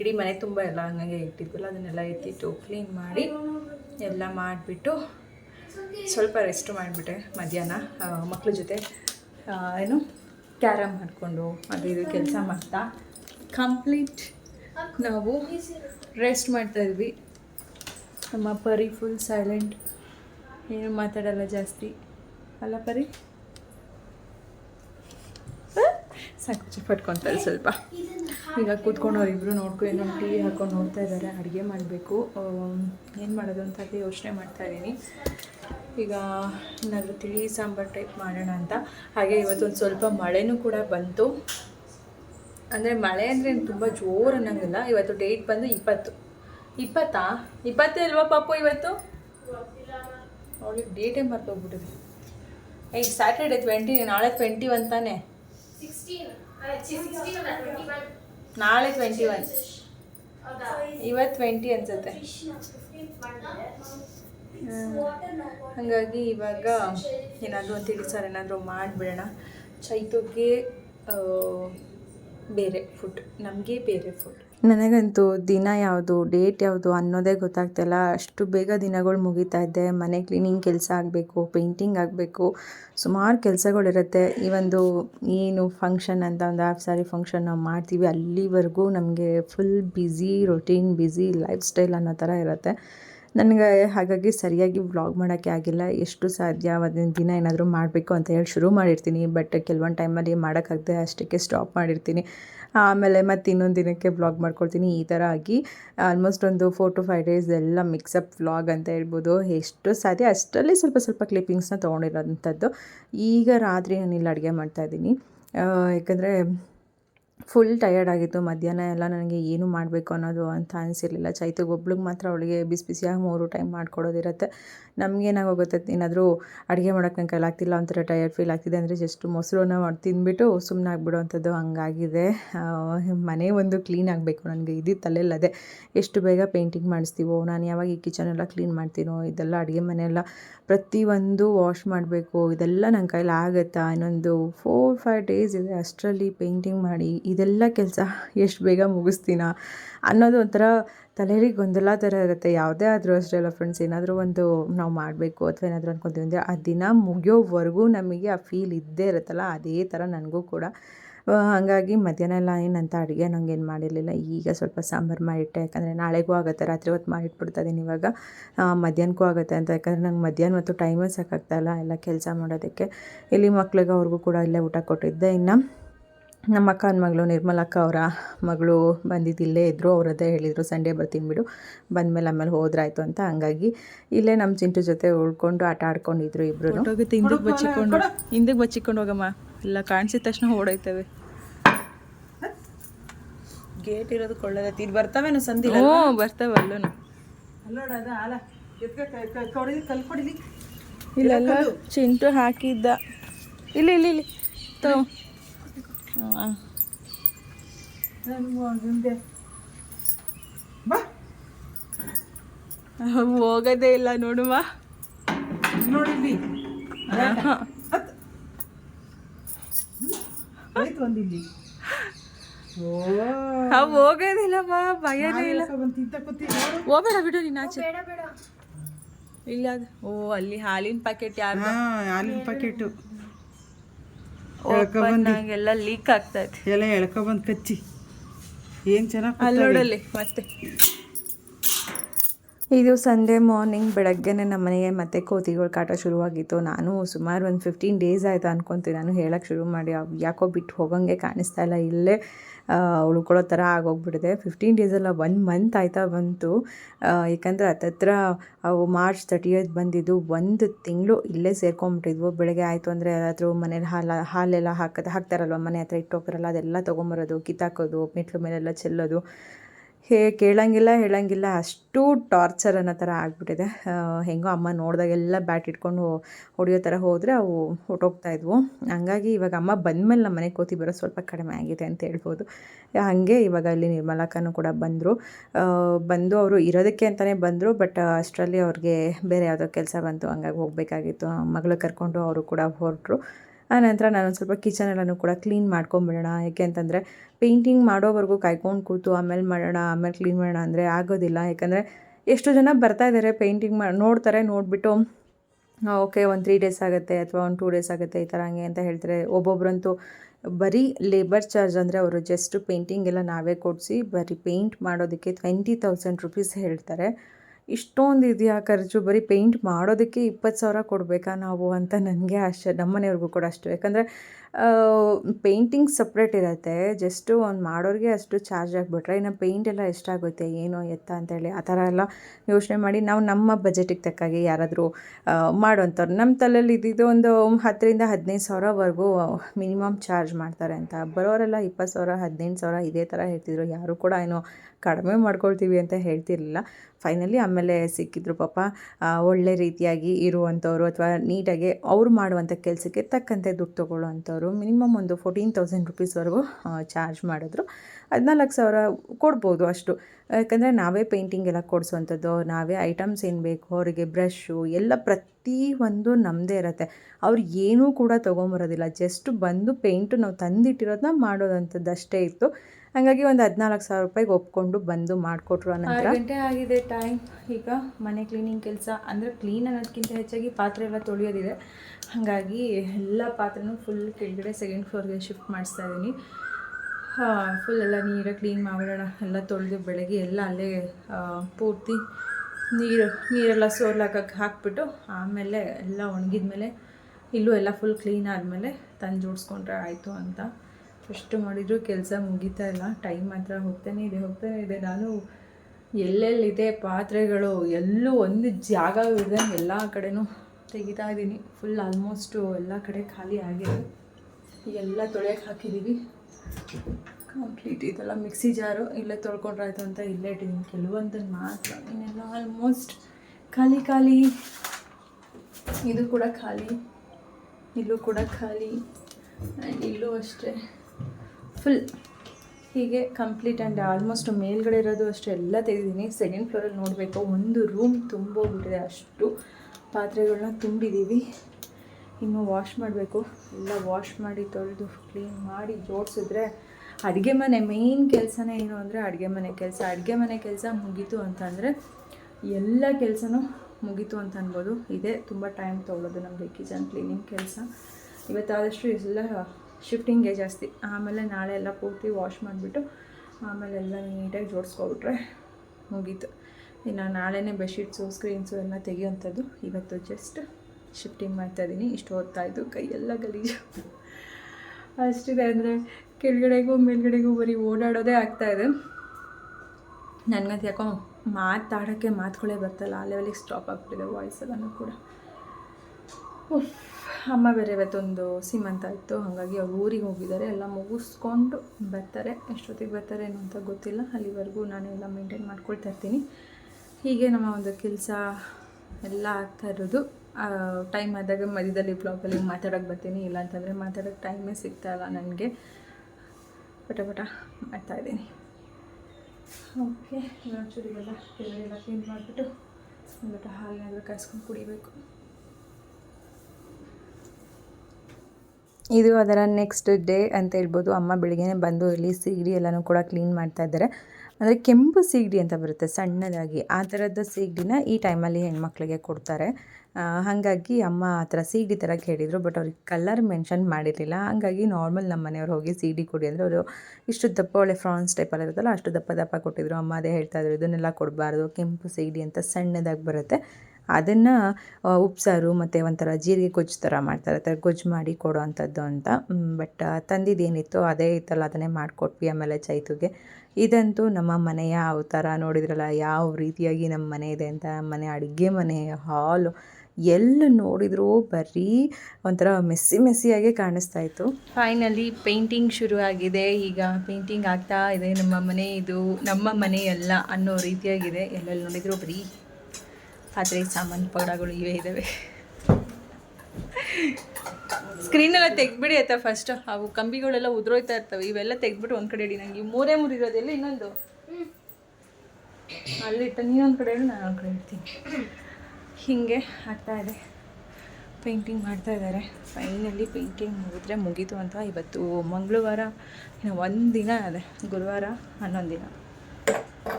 Speaker 1: ಇಡೀ ಮನೆ ತುಂಬ ಎಲ್ಲ ಹಂಗಂಗೆ ಇಟ್ಟಿದ್ವಲ್ಲ, ಅದನ್ನೆಲ್ಲ ಎತ್ತಿಟ್ಟು ಕ್ಲೀನ್ ಮಾಡಿ ಎಲ್ಲ ಮಾಡಿಬಿಟ್ಟು ಸ್ವಲ್ಪ ರೆಸ್ಟ್ ಮಾಡಿಬಿಟ್ಟೆ ಮಧ್ಯಾಹ್ನ. ಮಕ್ಕಳ ಜೊತೆ ಏನು, ಕ್ಯಾರಮ್ ಮಾಡಿಕೊಂಡು, ಅದು, ಇದು ಕೆಲಸ ಮಾಡ್ತಾ ಕಂಪ್ಲೀಟ್ ನಾವು ರೆಸ್ಟ್ ಮಾಡ್ತಾ ಇದ್ವಿ. ನಮ್ಮ ಪರಿ ಫುಲ್ ಸೈಲೆಂಟ್ ಏನು ಮಾತಾಡಲ್ಲ ಜಾಸ್ತಿ. ಅಲ್ಲ ಪರಿ? ಸಾಕು ಪಟ್ಕೊತಾರೆ ಸ್ವಲ್ಪ. ಈಗ ಕೂತ್ಕೊಂಡು ಅವರಿಬ್ಬರು ನೋಡ್ಕೊ ಏನೋ ಟಿ ಹಾಕೊಂಡು ನೋಡ್ತಾ ಇದ್ದಾರೆ, ಅಡುಗೆ ಮಾಡಬೇಕು. ಏನು ಮಾಡೋದು ಅಂತ ಯೋಚನೆ ಮಾಡ್ತಾ ಇದ್ದೀನಿ. ಈಗ ಏನಾದರೂ ತಿಳಿ ಸಾಂಬಾರು ಟೈಪ್ ಮಾಡೋಣ ಅಂತ. ಹಾಗೆ ಇವತ್ತೊಂದು ಸ್ವಲ್ಪ ಮಳೆನೂ ಕೂಡ ಬಂತು. ಅಂದರೆ ಮಳೆ ಅಂದರೆ ತುಂಬ ಜೋರು ಅನ್ನೋಂಗಿಲ್ಲ. ಇವತ್ತು ಡೇಟ್ ಬಂದು ಇಪ್ಪತ್ತು. ಇಪ್ಪತ್ತಾ? ಇಪ್ಪತ್ತೇ ಅಲ್ವಾ ಪಾಪು ಇವತ್ತು? ಅವಳಿಗೆ ಡೇಟೇ ಮರ್ತೋಗ್ಬಿಟ್ಟಿದೆ ಏಯ್ ಸ್ಯಾಟರ್ಡೆ ಟ್ವೆಂಟಿ ನಾಳೆ ಟ್ವೆಂಟಿ ಒನ್ ತಾನೆ ನಾಳೆ ಟ್ವೆಂಟಿ ಒನ್ ಇವತ್ತು ಟ್ವೆಂಟಿ ಅನ್ಸುತ್ತೆ. ಹಾಗಾಗಿ ಇವಾಗ ಏನಾದರೂ ಒಂದು ತಿಳಿಸಾರು ಏನಾದರೂ ಮಾಡಿಬಿಡೋಣ. ಚೈತುಗೆ ಆ, ಬೇರೆ ಫುಡ್ ನಮಗೆ ಬೇರೆ ಫುಡ್
Speaker 2: ನನಗಂತೂ ದಿನ ಯಾವುದು, ಡೇಟ್ ಯಾವುದು ಅನ್ನೋದೇ ಗೊತ್ತಾಗ್ತಿಲ್ಲ. ಅಷ್ಟು ಬೇಗ ದಿನಗಳು ಮುಗಿತಾ ಇದೆ. ಮನೆ ಕ್ಲೀನಿಂಗ್ ಕೆಲಸ ಆಗಬೇಕು, ಪೇಂಟಿಂಗ್ ಆಗಬೇಕು. ಸುಮಾರು ಕೆಲಸಗಳಿರುತ್ತೆ. ಈ ಒಂದು ಏನು ಫಂಕ್ಷನ್ ಅಂತ ಒಂದು ಹಾಫ್ ಸಾರಿ ಫಂಕ್ಷನ್ ನಾವು ಮಾಡ್ತೀವಿ, ಅಲ್ಲಿವರೆಗೂ ನಮಗೆ full busy routine busy lifestyle ಅನ್ನೋ ಥರ ಇರುತ್ತೆ. ನನಗೆ ಹಾಗಾಗಿ ಸರಿಯಾಗಿ ವ್ಲಾಗ್ ಮಾಡೋಕ್ಕೆ ಆಗಿಲ್ಲ. ಎಷ್ಟು ಸಾಧ್ಯ? ಅವತ್ತಿನ ದಿನ ಏನಾದರೂ ಮಾಡಬೇಕು ಅಂತ ಹೇಳಿ ಶುರು ಮಾಡಿರ್ತೀನಿ. ಬಟ್ ಕೆಲವೊಂದು ಟೈಮಲ್ಲಿ ಮಾಡೋಕ್ಕಾಗದೆ ಅಷ್ಟಕ್ಕೆ ಸ್ಟಾಪ್ ಮಾಡಿರ್ತೀನಿ. ಆಮೇಲೆ ಮತ್ತು ಇನ್ನೊಂದು ದಿನಕ್ಕೆ ಬ್ಲಾಗ್ ಮಾಡ್ಕೊಳ್ತೀನಿ. ಈ ಥರ ಆಗಿ ಆಲ್ಮೋಸ್ಟ್ ಒಂದು ಫೋರ್ ಟು ಫೈವ್ ಡೇಸ್ ಎಲ್ಲ ಮಿಕ್ಸಪ್ ವ್ಲಾಗ್ ಅಂತ ಹೇಳ್ಬೋದು. ಎಷ್ಟು ಸಾಧ್ಯ? ಅಷ್ಟರಲ್ಲಿ ಸ್ವಲ್ಪ ಸ್ವಲ್ಪ ಕ್ಲಿಪ್ಪಿಂಗ್ಸ್ನ ತೊಗೊಂಡಿರೋಂಥದ್ದು. ಈಗ ರಾತ್ರಿ ನಾನು ಇಲ್ಲಿ ಅಡುಗೆ ಮಾಡ್ತಾಯಿದ್ದೀನಿ ಯಾಕಂದರೆ ಫುಲ್ ಟಯರ್ಡ್ ಆಗಿತ್ತು. ಮಧ್ಯಾಹ್ನ ಎಲ್ಲ ನನಗೆ ಏನು ಮಾಡಬೇಕು ಅನ್ನೋದು ಅಂತ ಅನಿಸಿರಲಿಲ್ಲ. ಚೈತಿಗೆ ಒಬ್ಳಿಗೆ ಮಾತ್ರ ಅವಳಿಗೆ ಬಿಸಿ ಬಿಸಿಯಾಗಿ ಮೂರು ಟೈಮ್ ಮಾಡ್ಕೊಡೋದಿರುತ್ತೆ. ನಮಗೇನಾಗೋಗುತ್ತೆ? ಏನಾದರೂ ಅಡುಗೆ ಮಾಡೋಕ್ಕೆ ನಂಗೆ ಕೈಲಾಗ್ತಿಲ್ಲ, ಒಂಥರ ಟಯರ್ಡ್ ಫೀಲ್ ಆಗ್ತಿದೆ ಅಂದರೆ ಜಸ್ಟ್ ಮೊಸರನ್ನ ಮಾಡಿ ತಿಂದ್ಬಿಟ್ಟು ಸುಮ್ಮನೆ ಆಗಿಬಿಡೋವಂಥದ್ದು ಹಂಗಾಗಿದೆ ಮನೆ ಒಂದು ಕ್ಲೀನ್ ಆಗಬೇಕು. ನನಗೆ ಇದು ತಲೆಲ್ಲದೆ ಎಷ್ಟು ಬೇಗ ಪೇಂಟಿಂಗ್ ಮಾಡಿಸ್ತೀವೋ, ನಾನು ಯಾವಾಗ ಈ ಕಿಚನ್ ಎಲ್ಲ ಕ್ಲೀನ್ ಮಾಡ್ತೀನೋ, ಇದೆಲ್ಲ ಅಡುಗೆ ಮನೆಯೆಲ್ಲ ಪ್ರತಿಯೊಂದು ವಾಶ್ ಮಾಡಬೇಕು, ಇದೆಲ್ಲ ನನ್ನ ಕೈಲಿ ಆಗುತ್ತಾ? ಇನ್ನೊಂದು ಫೋರ್ ಫೈವ್ ಡೇಸ್ ಇದೆ ಅಷ್ಟರಲ್ಲಿ ಪೇಂಟಿಂಗ್ ಮಾಡಿ, ಇದೆಲ್ಲ ಕೆಲಸ ಎಷ್ಟು ಬೇಗ ಮುಗಿಸ್ತೀನ? ಅನ್ನೋದು ಒಂಥರ ತಲೆಯಲ್ಲಿ ಗೊಂದಲ ಥರ ಇರುತ್ತೆ. ಯಾವುದೇ ಆದರೂ ಅಷ್ಟೇ ಅಲ್ಲ ಫ್ರೆಂಡ್ಸ್ ಏನಾದರೂ ಒಂದು ನಾವು ಮಾಡಬೇಕು ಅಥವಾ ಏನಾದರೂ ಅಂದ್ಕೊತೀವಿ ಅಂದರೆ ಆ ದಿನ ಮುಗಿಯೋವರೆಗೂ ನಮಗೆ ಆ ಫೀಲ್ ಇದ್ದೇ ಇರುತ್ತಲ್ಲ, ಅದೇ ಥರ ನನಗೂ ಕೂಡ. ಹಾಗಾಗಿ ಮಧ್ಯಾಹ್ನ ಎಲ್ಲ ಏನಂತ ಅಡುಗೆ ನಂಗೆ ಏನು ಮಾಡಿರಲಿಲ್ಲ. ಈಗ ಸ್ವಲ್ಪ ಸಾಂಬಾರು ಮಾಡಿಟ್ಟೆ. ಯಾಕಂದರೆ ನಾಳೆಗೂ ಆಗುತ್ತೆ, ರಾತ್ರಿ ಹೊತ್ತು ಮಾಡಿಟ್ಬಿಡ್ತಾ ಇದೀನಿ ಇವಾಗ. ಮಧ್ಯಾಹ್ನಕ್ಕೂ ಆಗುತ್ತೆ ಅಂತ. ಯಾಕಂದರೆ ನಂಗೆ ಮಧ್ಯಾಹ್ನ ಮತ್ತು ಟೈಮೇ ಸಾಕಾಗ್ತಾಯಿಲ್ಲ ಎಲ್ಲ ಕೆಲಸ ಮಾಡೋದಕ್ಕೆ. ಇಲ್ಲಿ ಮಕ್ಳಿಗೆ ಅವ್ರಿಗೂ ಕೂಡ ಇಲ್ಲೇ ಊಟ ಕೊಟ್ಟಿದ್ದೆ ಇನ್ನು. ನಮ್ಮ ಅಕ್ಕನ ಮಗಳು ನಿರ್ಮಲಕ್ಕ ಅವರ ಮಗಳು ಬಂದಿದ್ದು ಇಲ್ಲೇ ಇದ್ದರು ಅವರದ್ದೇ ಹೇಳಿದರು ಸಂಡೇ ಬರ್ತೀನಿ ಬಿಡು ಬಂದಮೇಲೆ ಆಮೇಲೆ ಹೋದ್ರಾಯ್ತು ಅಂತ. ಹಂಗಾಗಿ ಇಲ್ಲೇ ನಮ್ಮ ಚಿಂಟು ಜೊತೆ ಉಳ್ಕೊಂಡು ಆಟ ಆಡ್ಕೊಂಡಿದ್ರು ಇಬ್ಬರು
Speaker 1: ಹಿಂದಕ್ಕೆ ಬಚ್ಚಿಕೊಂಡು. ಹಿಂದಕ್ಕೆ ಬಚ್ಚಿಕೊಂಡು ಹೋಗಮ್ಮ. ಎಲ್ಲ ಕಾಣಿಸಿದ ತಕ್ಷಣ ಓಡೋಯ್ತವೆ. ಗೇಟ್ ಇರೋದು ಕೊಳ್ಳದೈತಿ ಇದು ಬರ್ತಾವೇನು ಸಂದಿ
Speaker 2: ಹ್ಞೂ ಬರ್ತಾವೆ ಅಲ್ಲೂ. ಇಲ್ಲೆಲ್ಲ ಚಿಂಟು ಹಾಕಿದ್ದ. ಇಲ್ಲಿ ಇಲ್ಲಿ ಇಲ್ಲಿ. ತಗೋ ಹೋಗೋದೇ ಇಲ್ಲ ನೋಡುವ
Speaker 4: ನೋಡಿ
Speaker 2: ಅವು ಹೋಗೋದಿಲ್ಲಮ್ಮ ಭಯನೇ ಇಲ್ಲ ಹೋಗ್ಬೇಡ ಬಿಡು ನೀನು ಆಚೆ
Speaker 3: ಬೇಡ ಬೇಡ.
Speaker 2: ಇಲ್ಲ. ಅದು ಓ ಅಲ್ಲಿ ಹಾಲಿನ ಪ್ಯಾಕೆಟ್ ಯಾರು
Speaker 4: ಹಾ ಹಾಲಿನ ಪ್ಯಾಕೆಟು
Speaker 2: ನಂಗೆಲ್ಲ ಲೀಕ್ ಆಗ್ತಾ ಇದೆ.
Speaker 4: ಎಲ್ಲ ಎಳ್ಕೊಬಂದು ಕಚ್ಚಿ. ಏನ್ ಚೆನ್ನಾಗಿ
Speaker 2: ಅಲ್ಲಿ ನೋಡಲ್ಲಿ ಮತ್ತೆ. ಇದು ಸಂಡೇ ಮಾರ್ನಿಂಗ್ ಬೆಳಗ್ಗೆನೆ ನಮ್ಮ ಮನೆಗೆ ಮತ್ತೆ ಕೋತಿಗಳು ಕಾಟ ಶುರುವಾಗಿತ್ತು. ನಾನು ಸುಮಾರು ಒಂದು ಫಿಫ್ಟೀನ್ ಡೇಸ್ ಆಯಿತು ಅನ್ಕೊತೀನಿ. ನಾನು ಹೇಳಕ್ಕೆ ಶುರು ಮಾಡಿ. ಯಾಕೋ ಬಿಟ್ಟು ಹೋಗಂಗೆ ಕಾಣಿಸ್ತಾ ಇಲ್ಲ. ಇಲ್ಲೇ ಉಳ್ಕೊಳ್ಳೋ ಥರ ಆಗೋಗ್ಬಿಟ್ಟಿದೆ. ಫಿಫ್ಟೀನ್ ಡೇಸಲ್ಲ ಒನ್ ಮಂತ್ ಆಯ್ತಾ ಬಂತು. ಏಕೆಂದರೆ ಹತ್ತತ್ರ ಅವು ಮಾರ್ಚ್ ತರ್ಟಿಯತ್ ಬಂದಿದ್ದು. ಒಂದು ತಿಂಗಳು ಇಲ್ಲೇ ಸೇರ್ಕೊಂಬಿಟ್ಟಿದ್ವು. ಬೆಳಗ್ಗೆ ಆಯಿತು ಅಂದರೆ ಯಾರಾದರೂ ಮನೇಲಿ ಹಾಲು, ಹಾಲೆಲ್ಲ ಹಾಕೋದು, ಹಾಕ್ತಾರಲ್ವ? ಮನೆ ಹತ್ರ ಇಟ್ಟೋಗ್ತಾರಲ್ಲ ಅದೆಲ್ಲ ತೊಗೊಂಬರೋದು, ಕಿತ್ತಾಕೋದು, ಮೆಟ್ಲು ಮೇಲೆಲ್ಲ ಚೆಲ್ಲೋದು. ಹೇ ಕೇಳಂಗಿಲ್ಲ ಹೇಳಂಗಿಲ್ಲ ಅಷ್ಟು ಟಾರ್ಚರ್ ಅನ್ನೋ ಥರ ಆಗಿಬಿಟ್ಟಿದೆ. ಹೆಂಗೋ ಅಮ್ಮ ನೋಡಿದಾಗೆಲ್ಲ ಬ್ಯಾಟ್ ಇಟ್ಕೊಂಡು ಹೊಡಿಯೋ ಥರ ಹೋದರೆ ಅವು ಹೊಟ್ಟೋಗ್ತಾ ಇದ್ವು. ಹಂಗಾಗಿ ಇವಾಗ ಅಮ್ಮ ಬಂದಮೇಲೆ ನಮ್ಮ ಮನೆಗೆ ಕೋತಿ ಬರೋ ಸ್ವಲ್ಪ ಕಡಿಮೆ ಆಗಿದೆ ಅಂತ ಹೇಳ್ಬೋದು. ಹಾಗೆ ಇವಾಗ ಇಲ್ಲಿ ನಿರ್ಮಲಾಕನೂ ಕೂಡ ಬಂದರು. ಬಂದು ಅವರು ಇರೋದಕ್ಕೆ ಅಂತಲೇ ಬಂದರು ಬಟ್ ಅಷ್ಟರಲ್ಲಿ ಅವ್ರಿಗೆ ಬೇರೆ ಯಾವುದೋ ಕೆಲಸ ಬಂತು, ಹಂಗಾಗಿ ಹೋಗಬೇಕಾಗಿತ್ತು. ಮಗಳು ಕರ್ಕೊಂಡು ಅವರು ಕೂಡ ಹೊರಟರು. ಆನಂತರ ನಾನು ಸ್ವಲ್ಪ ಕಿಚನ್ ಎಲ್ಲನೂ ಕೂಡ ಕ್ಲೀನ್ ಮಾಡ್ಕೊಂಬಿಡೋಣ. ಯಾಕೆ ಅಂತಂದರೆ ಪೇಂಟಿಂಗ್ ಮಾಡೋವರೆಗೂ ಕಾಯ್ಕೊಂಡು ಕೂತು ಆಮೇಲೆ ಮಾಡೋಣ, ಆಮೇಲೆ ಕ್ಲೀನ್ ಮಾಡೋಣ ಅಂದರೆ ಆಗೋದಿಲ್ಲ. ಯಾಕಂದರೆ ಎಷ್ಟು ಜನ ಬರ್ತಾ ಇದ್ದಾರೆ ಪೇಂಟಿಂಗ್ ಮಾಡಿ ನೋಡ್ತಾರೆ, ನೋಡಿಬಿಟ್ಟು ಓಕೆ ಒಂದು ತ್ರೀ ಡೇಸ್ ಆಗುತ್ತೆ ಅಥವಾ ಒಂದು ಟೂ ಡೇಸ್ ಆಗುತ್ತೆ ಈ ಥರ ಹಂಗೆ ಅಂತ ಹೇಳ್ತಾರೆ. ಒಬ್ಬೊಬ್ಬರಂತೂ ಬರೀ ಲೇಬರ್ ಚಾರ್ಜ್ ಅಂದರೆ ಅವರು ಜಸ್ಟ್ ಪೇಂಟಿಂಗ್ ಎಲ್ಲ ನಾವೇ ಕೊಡಿಸಿ ಬರೀ ಪೇಂಟ್ ಮಾಡೋದಕ್ಕೆ ಟ್ವೆಂಟಿ ತೌಸಂಡ್ ರುಪೀಸ್ ಹೇಳ್ತಾರೆ. ಇಷ್ಟೊಂದು ಇದೆಯಾ ಖರ್ಚು? ಬರೀ ಪೇಂಟ್ ಮಾಡೋದಕ್ಕೆ ಇಪ್ಪತ್ತು ಸಾವಿರ ಕೊಡಬೇಕಾ ನಾವು ಅಂತ ನನಗೆ ಆಶ್ಚರ್ಯ ನಮ್ಮ ಮನೆಯವ್ರಿಗೂ ಕೂಡ ಅಷ್ಟು. ಯಾಕಂದರೆ ಪೇಂಟಿಂಗ್ ಸಪ್ರೇಟ್ ಇರುತ್ತೆ. ಜಸ್ಟು ಒಂದು ಮಾಡೋರಿಗೆ ಅಷ್ಟು ಚಾರ್ಜ್ ಆಗಿಬಿಟ್ರೆ, ಇನ್ನು ಪೇಂಟ್ ಎಲ್ಲ ಎಷ್ಟಾಗುತ್ತೆ, ಏನು ಎತ್ತ ಅಂತೇಳಿ, ಆ ಥರ ಎಲ್ಲ ಯೋಚನೆ ಮಾಡಿ ನಾವು ನಮ್ಮ ಬಜೆಟಿಗೆ ತಕ್ಕಾಗೆ ಯಾರಾದರೂ ಮಾಡುವಂಥವ್ರು. ನಮ್ಮ ತಲೆಯಲ್ಲಿ ಇದ್ದಿದ್ದು ಒಂದು ಹತ್ತರಿಂದ ಹದಿನೈದು ಸಾವಿರವರೆಗೂ ಮಿನಿಮಮ್ ಚಾರ್ಜ್ ಮಾಡ್ತಾರೆ ಅಂತ. ಬರೋರೆಲ್ಲ ಇಪ್ಪತ್ತು ಸಾವಿರ, ಹದಿನೆಂಟು ಸಾವಿರ ಇದೇ ಥರ ಹೇಳ್ತಿದ್ರು. ಯಾರೂ ಕೂಡ ಏನು ಕಡಿಮೆ ಮಾಡ್ಕೊಳ್ತೀವಿ ಅಂತ ಹೇಳ್ತಿರಲಿಲ್ಲ.
Speaker 1: ಫೈನಲಿ ಆಮೇಲೆ ಸಿಕ್ಕಿದ್ರು ಪಾಪ ಒಳ್ಳೆ ರೀತಿಯಾಗಿ ಇರುವಂಥವ್ರು ಅಥವಾ ನೀಟಾಗಿ ಅವ್ರು ಮಾಡುವಂಥ ಕೆಲಸಕ್ಕೆ ತಕ್ಕಂತೆ ದುಡ್ಡು ತೊಗೊಳ್ಳೋವಂಥವ್ರು ಮಿನಿಮಮ್ ಒಂದು ಫೋರ್ಟೀನ್ ತೌಸಂಡ್ ರುಪೀಸ್ವರೆಗೂ ಚಾರ್ಜ್ ಮಾಡಿದ್ರು. ಹದಿನಾಲ್ಕು ಸಾವಿರ ಕೊಡ್ಬೋದು ಅಷ್ಟು. ಯಾಕಂದರೆ ನಾವೇ ಪೇಂಟಿಂಗ್ ಎಲ್ಲ ಕೊಡಿಸೋವಂಥದ್ದು ನಾವೇ ಐಟಮ್ಸ್ ಏನು ಬೇಕು, ಅವರಿಗೆ ಬ್ರಷು ಎಲ್ಲ ಪ್ರತಿ ಒಂದು ನಮ್ಮದೇ ಇರುತ್ತೆ. ಅವ್ರು ಏನೂ ಕೂಡ ತೊಗೊಂಬರೋದಿಲ್ಲ. ಜಸ್ಟ್ ಬಂದು ಪೇಂಟು ನಾವು ತಂದಿಟ್ಟಿರೋದನ್ನ ಮಾಡೋದಂಥದ್ದು ಅಷ್ಟೇ ಇತ್ತು. ಹಾಗಾಗಿ ಒಂದು ಹದಿನಾಲ್ಕು ಸಾವಿರ ರೂಪಾಯಿಗೆ ಒಪ್ಕೊಂಡು ಬಂದು ಮಾಡಿಕೊಟ್ರು ನಂತರ. ಗಂಟೆ ಆಗಿದೆ ಟೈಮ್ ಈಗ ಮನೆ ಕ್ಲೀನಿಂಗ್ ಕೆಲಸ ಅಂದರೆ ಕ್ಲೀನ್ ಅನ್ನೋದಕ್ಕಿಂತ ಹೆಚ್ಚಾಗಿ ಪಾತ್ರೆ ಎಲ್ಲ ತೊಳೆಯೋದಿದೆ. ಹಾಗಾಗಿ ಎಲ್ಲ ಪಾತ್ರೆನೂ ಫುಲ್ ಕೆಳಗಡೆ ಸೆಕೆಂಡ್ ಫ್ಲೋರ್ಗೆ ಶಿಫ್ಟ್ ಮಾಡಿಸ್ತಾ ಇದ್ದೀನಿ. ಫುಲ್ ಎಲ್ಲ ನೀರಾಗಿ ಕ್ಲೀನ್ ಮಾಡಿಬಿಡೋಣ. ಎಲ್ಲ ತೊಳೆದು ಬೆಳಗ್ಗೆ ಎಲ್ಲ ಅಲ್ಲೇ ಪೂರ್ತಿ ನೀರು ನೀರೆಲ್ಲ ಸೋರ್ಲಾಕಕ್ಕೆ ಹಾಕ್ಬಿಟ್ಟು ಆಮೇಲೆ ಎಲ್ಲ ಒಣಗಿದ್ಮೇಲೆ ಇಲ್ಲೂ ಎಲ್ಲ ಫುಲ್ ಕ್ಲೀನ್ ಆದಮೇಲೆ ತಂದು ಜೋಡಿಸ್ಕೊಂಡ್ರೆ ಆಯಿತು ಅಂತ. ಎಷ್ಟು ಮಾಡಿದರೂ ಕೆಲಸ ಮುಗೀತಾ ಇಲ್ಲ. ಟೈಮ್ ಮಾತ್ರ ಹೋಗ್ತಾನೆ ಇದೆ ಹೋಗ್ತಾನೆ ಇದೆ. ನಾನು ಎಲ್ಲೆಲ್ಲಿದೆ ಪಾತ್ರೆಗಳು, ಎಲ್ಲೂ ಒಂದು ಜಾಗ ಬಿಡದೆ ಎಲ್ಲ ಕಡೆನೂ ತೆಗಿತಾ ಇದ್ದೀನಿ. ಫುಲ್ ಆಲ್ಮೋಸ್ಟು ಎಲ್ಲ ಕಡೆ ಖಾಲಿ ಆಗಿದೆ. ಎಲ್ಲ ತೊಳೆಯಕ್ಕೆ ಹಾಕಿದ್ದೀವಿ. ಕಂಪ್ಲೀಟ್ ಇದೆಲ್ಲ ಮಿಕ್ಸಿ ಜಾರು ಇಲ್ಲೇ ತೊಳ್ಕೊಂಡ್ರಾಯ್ತು ಅಂತ ಇಲ್ಲೇ ಇಟ್ಟಿದ್ದೀನಿ. ಕೆಲವೊಂದನ್ನು ಮಾತ್ರ ಇನ್ನೆಲ್ಲ ಆಲ್ಮೋಸ್ಟ್ ಖಾಲಿ ಖಾಲಿ. ಇದು ಕೂಡ ಖಾಲಿ, ಇಲ್ಲೂ ಕೂಡ ಖಾಲಿ. ಆ್ಯಂಡ್ ಇಲ್ಲೂ ಅಷ್ಟೇ. ಫುಲ್ ಹೀಗೆ ಕಂಪ್ಲೀಟ್ ಆ್ಯಂಡ್ ಆಲ್ಮೋಸ್ಟ್ ಮೇಲ್ಗಡೆ ಇರೋದು ಅಷ್ಟು ಎಲ್ಲ ತೆಗೆದಿದ್ದೀನಿ. ಸೆಕೆಂಡ್ ಫ್ಲೋರಲ್ಲಿ ನೋಡಬೇಕು. ಒಂದು ರೂಮ್ ತುಂಬೋಗ್ಬಿಟ್ಟಿದೆ ಅಷ್ಟು. ಪಾತ್ರೆಗಳನ್ನ ತುಂಬಿದ್ದೀವಿ ಇನ್ನು ವಾಶ್ ಮಾಡಬೇಕು. ಎಲ್ಲ ವಾಶ್ ಮಾಡಿ ತೊಳೆದು ಕ್ಲೀನ್ ಮಾಡಿ ಜೋಡಿಸಿದ್ರೆ ಅಡುಗೆ ಮನೆ ಮೇಯ್ನ್ ಕೆಲಸನೇ ಏನು ಅಂದರೆ ಅಡುಗೆ ಮನೆ ಕೆಲಸ. ಅಡುಗೆ ಮನೆ ಕೆಲಸ ಮುಗೀತು ಅಂತಂದರೆ ಎಲ್ಲ ಕೆಲಸನೂ ಮುಗೀತು ಅಂತ ಅನ್ಬೋದು. ಇದೇ ತುಂಬ ಟೈಮ್ ತೊಗೊಳ್ಳೋದು ನಮಗೆ ಕಿಚನ್ ಕ್ಲೀನಿಂಗ್ ಕೆಲಸ. ಇವತ್ತಾದಷ್ಟು ಎಲ್ಲ ಶಿಫ್ಟಿಂಗೇ ಜಾಸ್ತಿ. ಆಮೇಲೆ ನಾಳೆ ಎಲ್ಲ ಪೂರ್ತಿ ವಾಶ್ ಮಾಡಿಬಿಟ್ಟು ಆಮೇಲೆ ಎಲ್ಲ ನೀಟಾಗಿ ಜೋಡಿಸ್ಕೊಬಿಟ್ರೆ ಮುಗೀತು. ಇನ್ನು ನಾಳೆನೇ ಬೆಡ್ಶೀಟ್ಸು ಸ್ಕ್ರೀನ್ಸು ಎಲ್ಲ ತೆಗಿಯೋಂಥದ್ದು ಇವತ್ತು ಜಸ್ಟ್ ಶಿಫ್ಟಿಂಗ್ ಮಾಡ್ತಾಯಿದ್ದೀನಿ ಇಷ್ಟು ಹೊತ್ತಾಯಿತು ಕೈಯೆಲ್ಲ ಗಲೀಜು. ಅಷ್ಟಿದೆ ಅಂದರೆ ಕೆಳಗಡೆಗೂ ಮೇಲ್ಗಡೆಗೂ ಬರೀ ಓಡಾಡೋದೇ ಆಗ್ತಾಯಿದೆ ನನಗಂತ ಯಾಕೋ ಮಾತಾಡೋಕ್ಕೆ ಮಾತುಗಳೇ ಬರ್ತಲ್ಲ ಆ ಲೆವೆಲಿಗೆ ಸ್ಟಾಪ್ ಆಗ್ಬಿಟ್ಟಿದೆ ವಾಯ್ಸ್ ಎಲ್ಲನೂ ಕೂಡ. ಅಮ್ಮ ಬೇರೆ ಇವತ್ತೊಂದು ಸೀಮಂತ ಇತ್ತು, ಹಾಗಾಗಿ ಅವ್ರು ಊರಿಗೆ ಹೋಗಿದ್ದಾರೆ. ಎಲ್ಲ ಮುಗಿಸ್ಕೊಂಡು ಬರ್ತಾರೆ. ಎಷ್ಟೊತ್ತಿಗೆ ಬರ್ತಾರೆ ಏನು ಅಂತ ಗೊತ್ತಿಲ್ಲ. ಅಲ್ಲಿವರೆಗೂ ನಾನು ಎಲ್ಲ ಮೇಂಟೈನ್ ಮಾಡ್ಕೊಳ್ತಾ ಇರ್ತೀನಿ. ಹೀಗೆ ನಮ್ಮ ಒಂದು ಕೆಲಸ ಎಲ್ಲ ಆಗ್ತಾ ಇರೋದು. ಟೈಮ್ ಆದಾಗ ಮಧ್ಯದಲ್ಲಿ ಬ್ಲಾಗಲ್ಲಿ ಮಾತಾಡೋಕ್ಕೆ ಬರ್ತೀನಿ. ಇಲ್ಲ ಅಂತಂದರೆ ಮಾತಾಡೋಕ್ಕೆ ಟೈಮೇ ಸಿಗ್ತಾ ಇಲ್ಲ ನನಗೆ. ಪಟ ಪಟ ಮಾಡ್ತಾ ಇದ್ದೀನಿ. ಓಕೆ ಒಂಚೂರು ಎಲ್ಲ ಕ್ಲೀನ್ ಮಾಡಿಬಿಟ್ಟು ಒಂದು ಹಾಲಿನಾದರೂ ಕಾಯಿಸ್ಕೊಂಡು ಕುಡಿಬೇಕು. ಇದು ಅದರ ನೆಕ್ಸ್ಟ್ ಡೇ ಅಂತ ಹೇಳ್ಬೋದು. ಅಮ್ಮ ಬೆಳಿಗ್ಗೆ ಬಂದು ಇಲ್ಲಿ ಸೀಗಡಿ ಎಲ್ಲನೂ ಕೂಡ ಕ್ಲೀನ್ ಮಾಡ್ತಾ ಇದ್ದಾರೆ. ಅಂದರೆ ಕೆಂಪು ಸೀಗಡಿ ಅಂತ ಬರುತ್ತೆ, ಸಣ್ಣದಾಗಿ. ಆ ಥರದ ಸೀಗಡಿನ ಈ ಟೈಮಲ್ಲಿ ಹೆಣ್ಮಕ್ಳಿಗೆ ಕೊಡ್ತಾರೆ. ಹಾಗಾಗಿ ಅಮ್ಮ ಆ ಥರ ಸೀಗಡಿ ಥರ ಕೇಳಿದರು ಬಟ್ ಅವ್ರಿಗೆ ಕಲರ್ ಮೆನ್ಷನ್ ಮಾಡಿರಲಿಲ್ಲ. ಹಾಗಾಗಿ ನಾರ್ಮಲ್ ನಮ್ಮ ಮನೆಯವ್ರು ಹೋಗಿ ಸೀಗಡಿ ಕೊಡಿ ಅಂದರೆ ಅವರು ಇಷ್ಟು ದಪ್ಪ ಒಳ್ಳೆ ಫ್ರಾನ್ಸ್ ಟೈಪಲ್ಲಿ ಇರುತ್ತಲ್ಲ, ಅಷ್ಟು ದಪ್ಪ ದಪ್ಪ ಕೊಟ್ಟಿದ್ರು. ಅಮ್ಮ ಅದೇ ಹೇಳ್ತಾ ಇದ್ರು, ಇದನ್ನೆಲ್ಲ ಕೊಡಬಾರ್ದು, ಕೆಂಪು ಸೀಗಡಿ ಅಂತ ಸಣ್ಣದಾಗಿ ಬರುತ್ತೆ. ಅದನ್ನು ಉಪ್ಸಾರು ಮತ್ತು ಒಂಥರ ಜೀರಿಗೆ ಗೊಜ್ಜು ಥರ ಮಾಡ್ತಾರೆ. ಥರ ಗೊಜ್ಜು ಮಾಡಿ ಕೊಡೋ ಅಂಥದ್ದು ಅಂತ. ಬಟ್ ತಂದಿದ್ದೇನಿತ್ತು ಅದೇ ಇತ್ತಲ್ಲ, ಅದನ್ನೇ ಮಾಡಿಕೊಟ್ವಿ ಆಮೇಲೆ ಚೈತುಗೆ. ಇದಂತೂ ನಮ್ಮ ಮನೆಯ ಅವತಾರ ನೋಡಿದ್ರಲ್ಲ, ಯಾವ ರೀತಿಯಾಗಿ ನಮ್ಮ ಮನೆ ಇದೆ ಅಂತ. ಮನೆ, ಅಡುಗೆ ಮನೆ, ಹಾಲು, ಎಲ್ಲ ನೋಡಿದರೂ. ಬರೀ ಒಂಥರ ಮೆಸ್ಸಿ ಮೆಸ್ಸಿಯಾಗೆ ಕಾಣಿಸ್ತಾ ಇತ್ತು. ಫೈನಲಿ ಪೇಂಟಿಂಗ್ ಶುರು ಆಗಿದೆ. ಈಗ ಪೇಂಟಿಂಗ್ ಆಗ್ತಾ ಇದೆ. ನಮ್ಮ ಮನೆ ಇದು, ನಮ್ಮ ಮನೆಯಲ್ಲ ಅನ್ನೋ ರೀತಿಯಾಗಿದೆ. ಎಲ್ಲೆಲ್ಲಿ ನೋಡಿದರೂ ಬರೀ ಪಾತ್ರೆ ಸಾಮಾನು ಪಗಡಗಳು ಇವೇ ಇದ್ದಾವೆ ಸ್ಕ್ರೀನೆಲ್ಲ ತೆಗ್ಬಿಡಿ ಆಯ್ತಾ ಫಸ್ಟ್ ಅವು ಕಂಬಿಗಳೆಲ್ಲ ಉದುರೋಯ್ತಾ ಇರ್ತವೆ. ಇವೆಲ್ಲ ತೆಗ್ಬಿಟ್ಟು ಒಂದು ಕಡೆ ಇಡಿ. ನಂಗೆ ಮೂರೇ ಮೂರು ಇರೋದೆಲ್ಲ ಇನ್ನೊಂದು. ಅಲ್ಲಿಟ್ಟ ನೀನೊಂದು ಕಡೆ ನಾನು ಒಂದು ಕಡೆ ಇಡ್ತೀನಿ. ಹೀಗೆ ಆಗ್ತಾ ಇದೆ. ಪೇಂಟಿಂಗ್ ಮಾಡ್ತಾ ಇದ್ದಾರೆ. ಫೈನಲಿ ಪೇಂಟಿಂಗ್ ಮುಗಿದ್ರೆ ಮುಗೀತು ಅಂತ ಇವತ್ತು ಮಂಗಳವಾರ, ಇನ್ನು ಒಂದು ದಿನ ಅದೇ, ಗುರುವಾರ ಹನ್ನೊಂದು ದಿನ.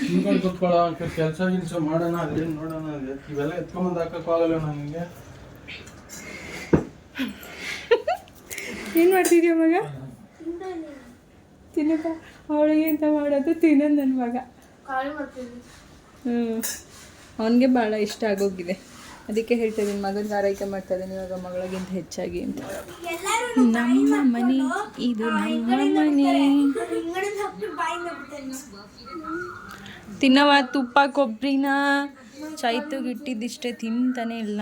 Speaker 5: ಹಿಂದ್ಕೊಂಡು ಕುತ್ಕೊಳ್ಳೋ ಕೆಲಸ ಗಿಲ್ಸ ಮಾಡೋಣ ಅಲ್ಲಿ ನೋಡೋಣ ಅದೇ. ಇವೆಲ್ಲ ಎತ್ಕೊಂಬಂದು ಹಾಕಕ್ಕಾಗಲ್ಲ ನನಗೆ
Speaker 1: ಏನು ಮಾಡ್ತಿದ್ಯಾ ಮಗ? ತಿನ್ನಪ್ಪ ಅವಳಿಗೆ ಅಂತ ಮಾಡೋದು ತಿನ್ನೋದು ನನ್ನ ಮಗ. ಹ್ಞೂ ಅವನಿಗೆ ಭಾಳ ಇಷ್ಟ ಆಗೋಗಿದೆ. ಅದಕ್ಕೆ ಹೇಳ್ತಾ ಇದ್ದೀನಿ ಮಗನಿಗೆ ಆರೈಕೆ ಮಾಡ್ತಾ ಇದ್ದೀನಿ ಇವಾಗ ಮಗಳಿಗಿಂತ ಹೆಚ್ಚಾಗಿ ಅಂತ. ನಮ್ಮ ಮನೆ ಇದು ನಮ್ಮ ಮನೆ. ತಿನ್ನವ ತುಪ್ಪ ಕೊಬ್ಬರಿನ ಚೈತುಗೆ ಇಟ್ಟಿದ್ದಿಷ್ಟೇ ತಿಂತಾನೆ ಇಲ್ಲ.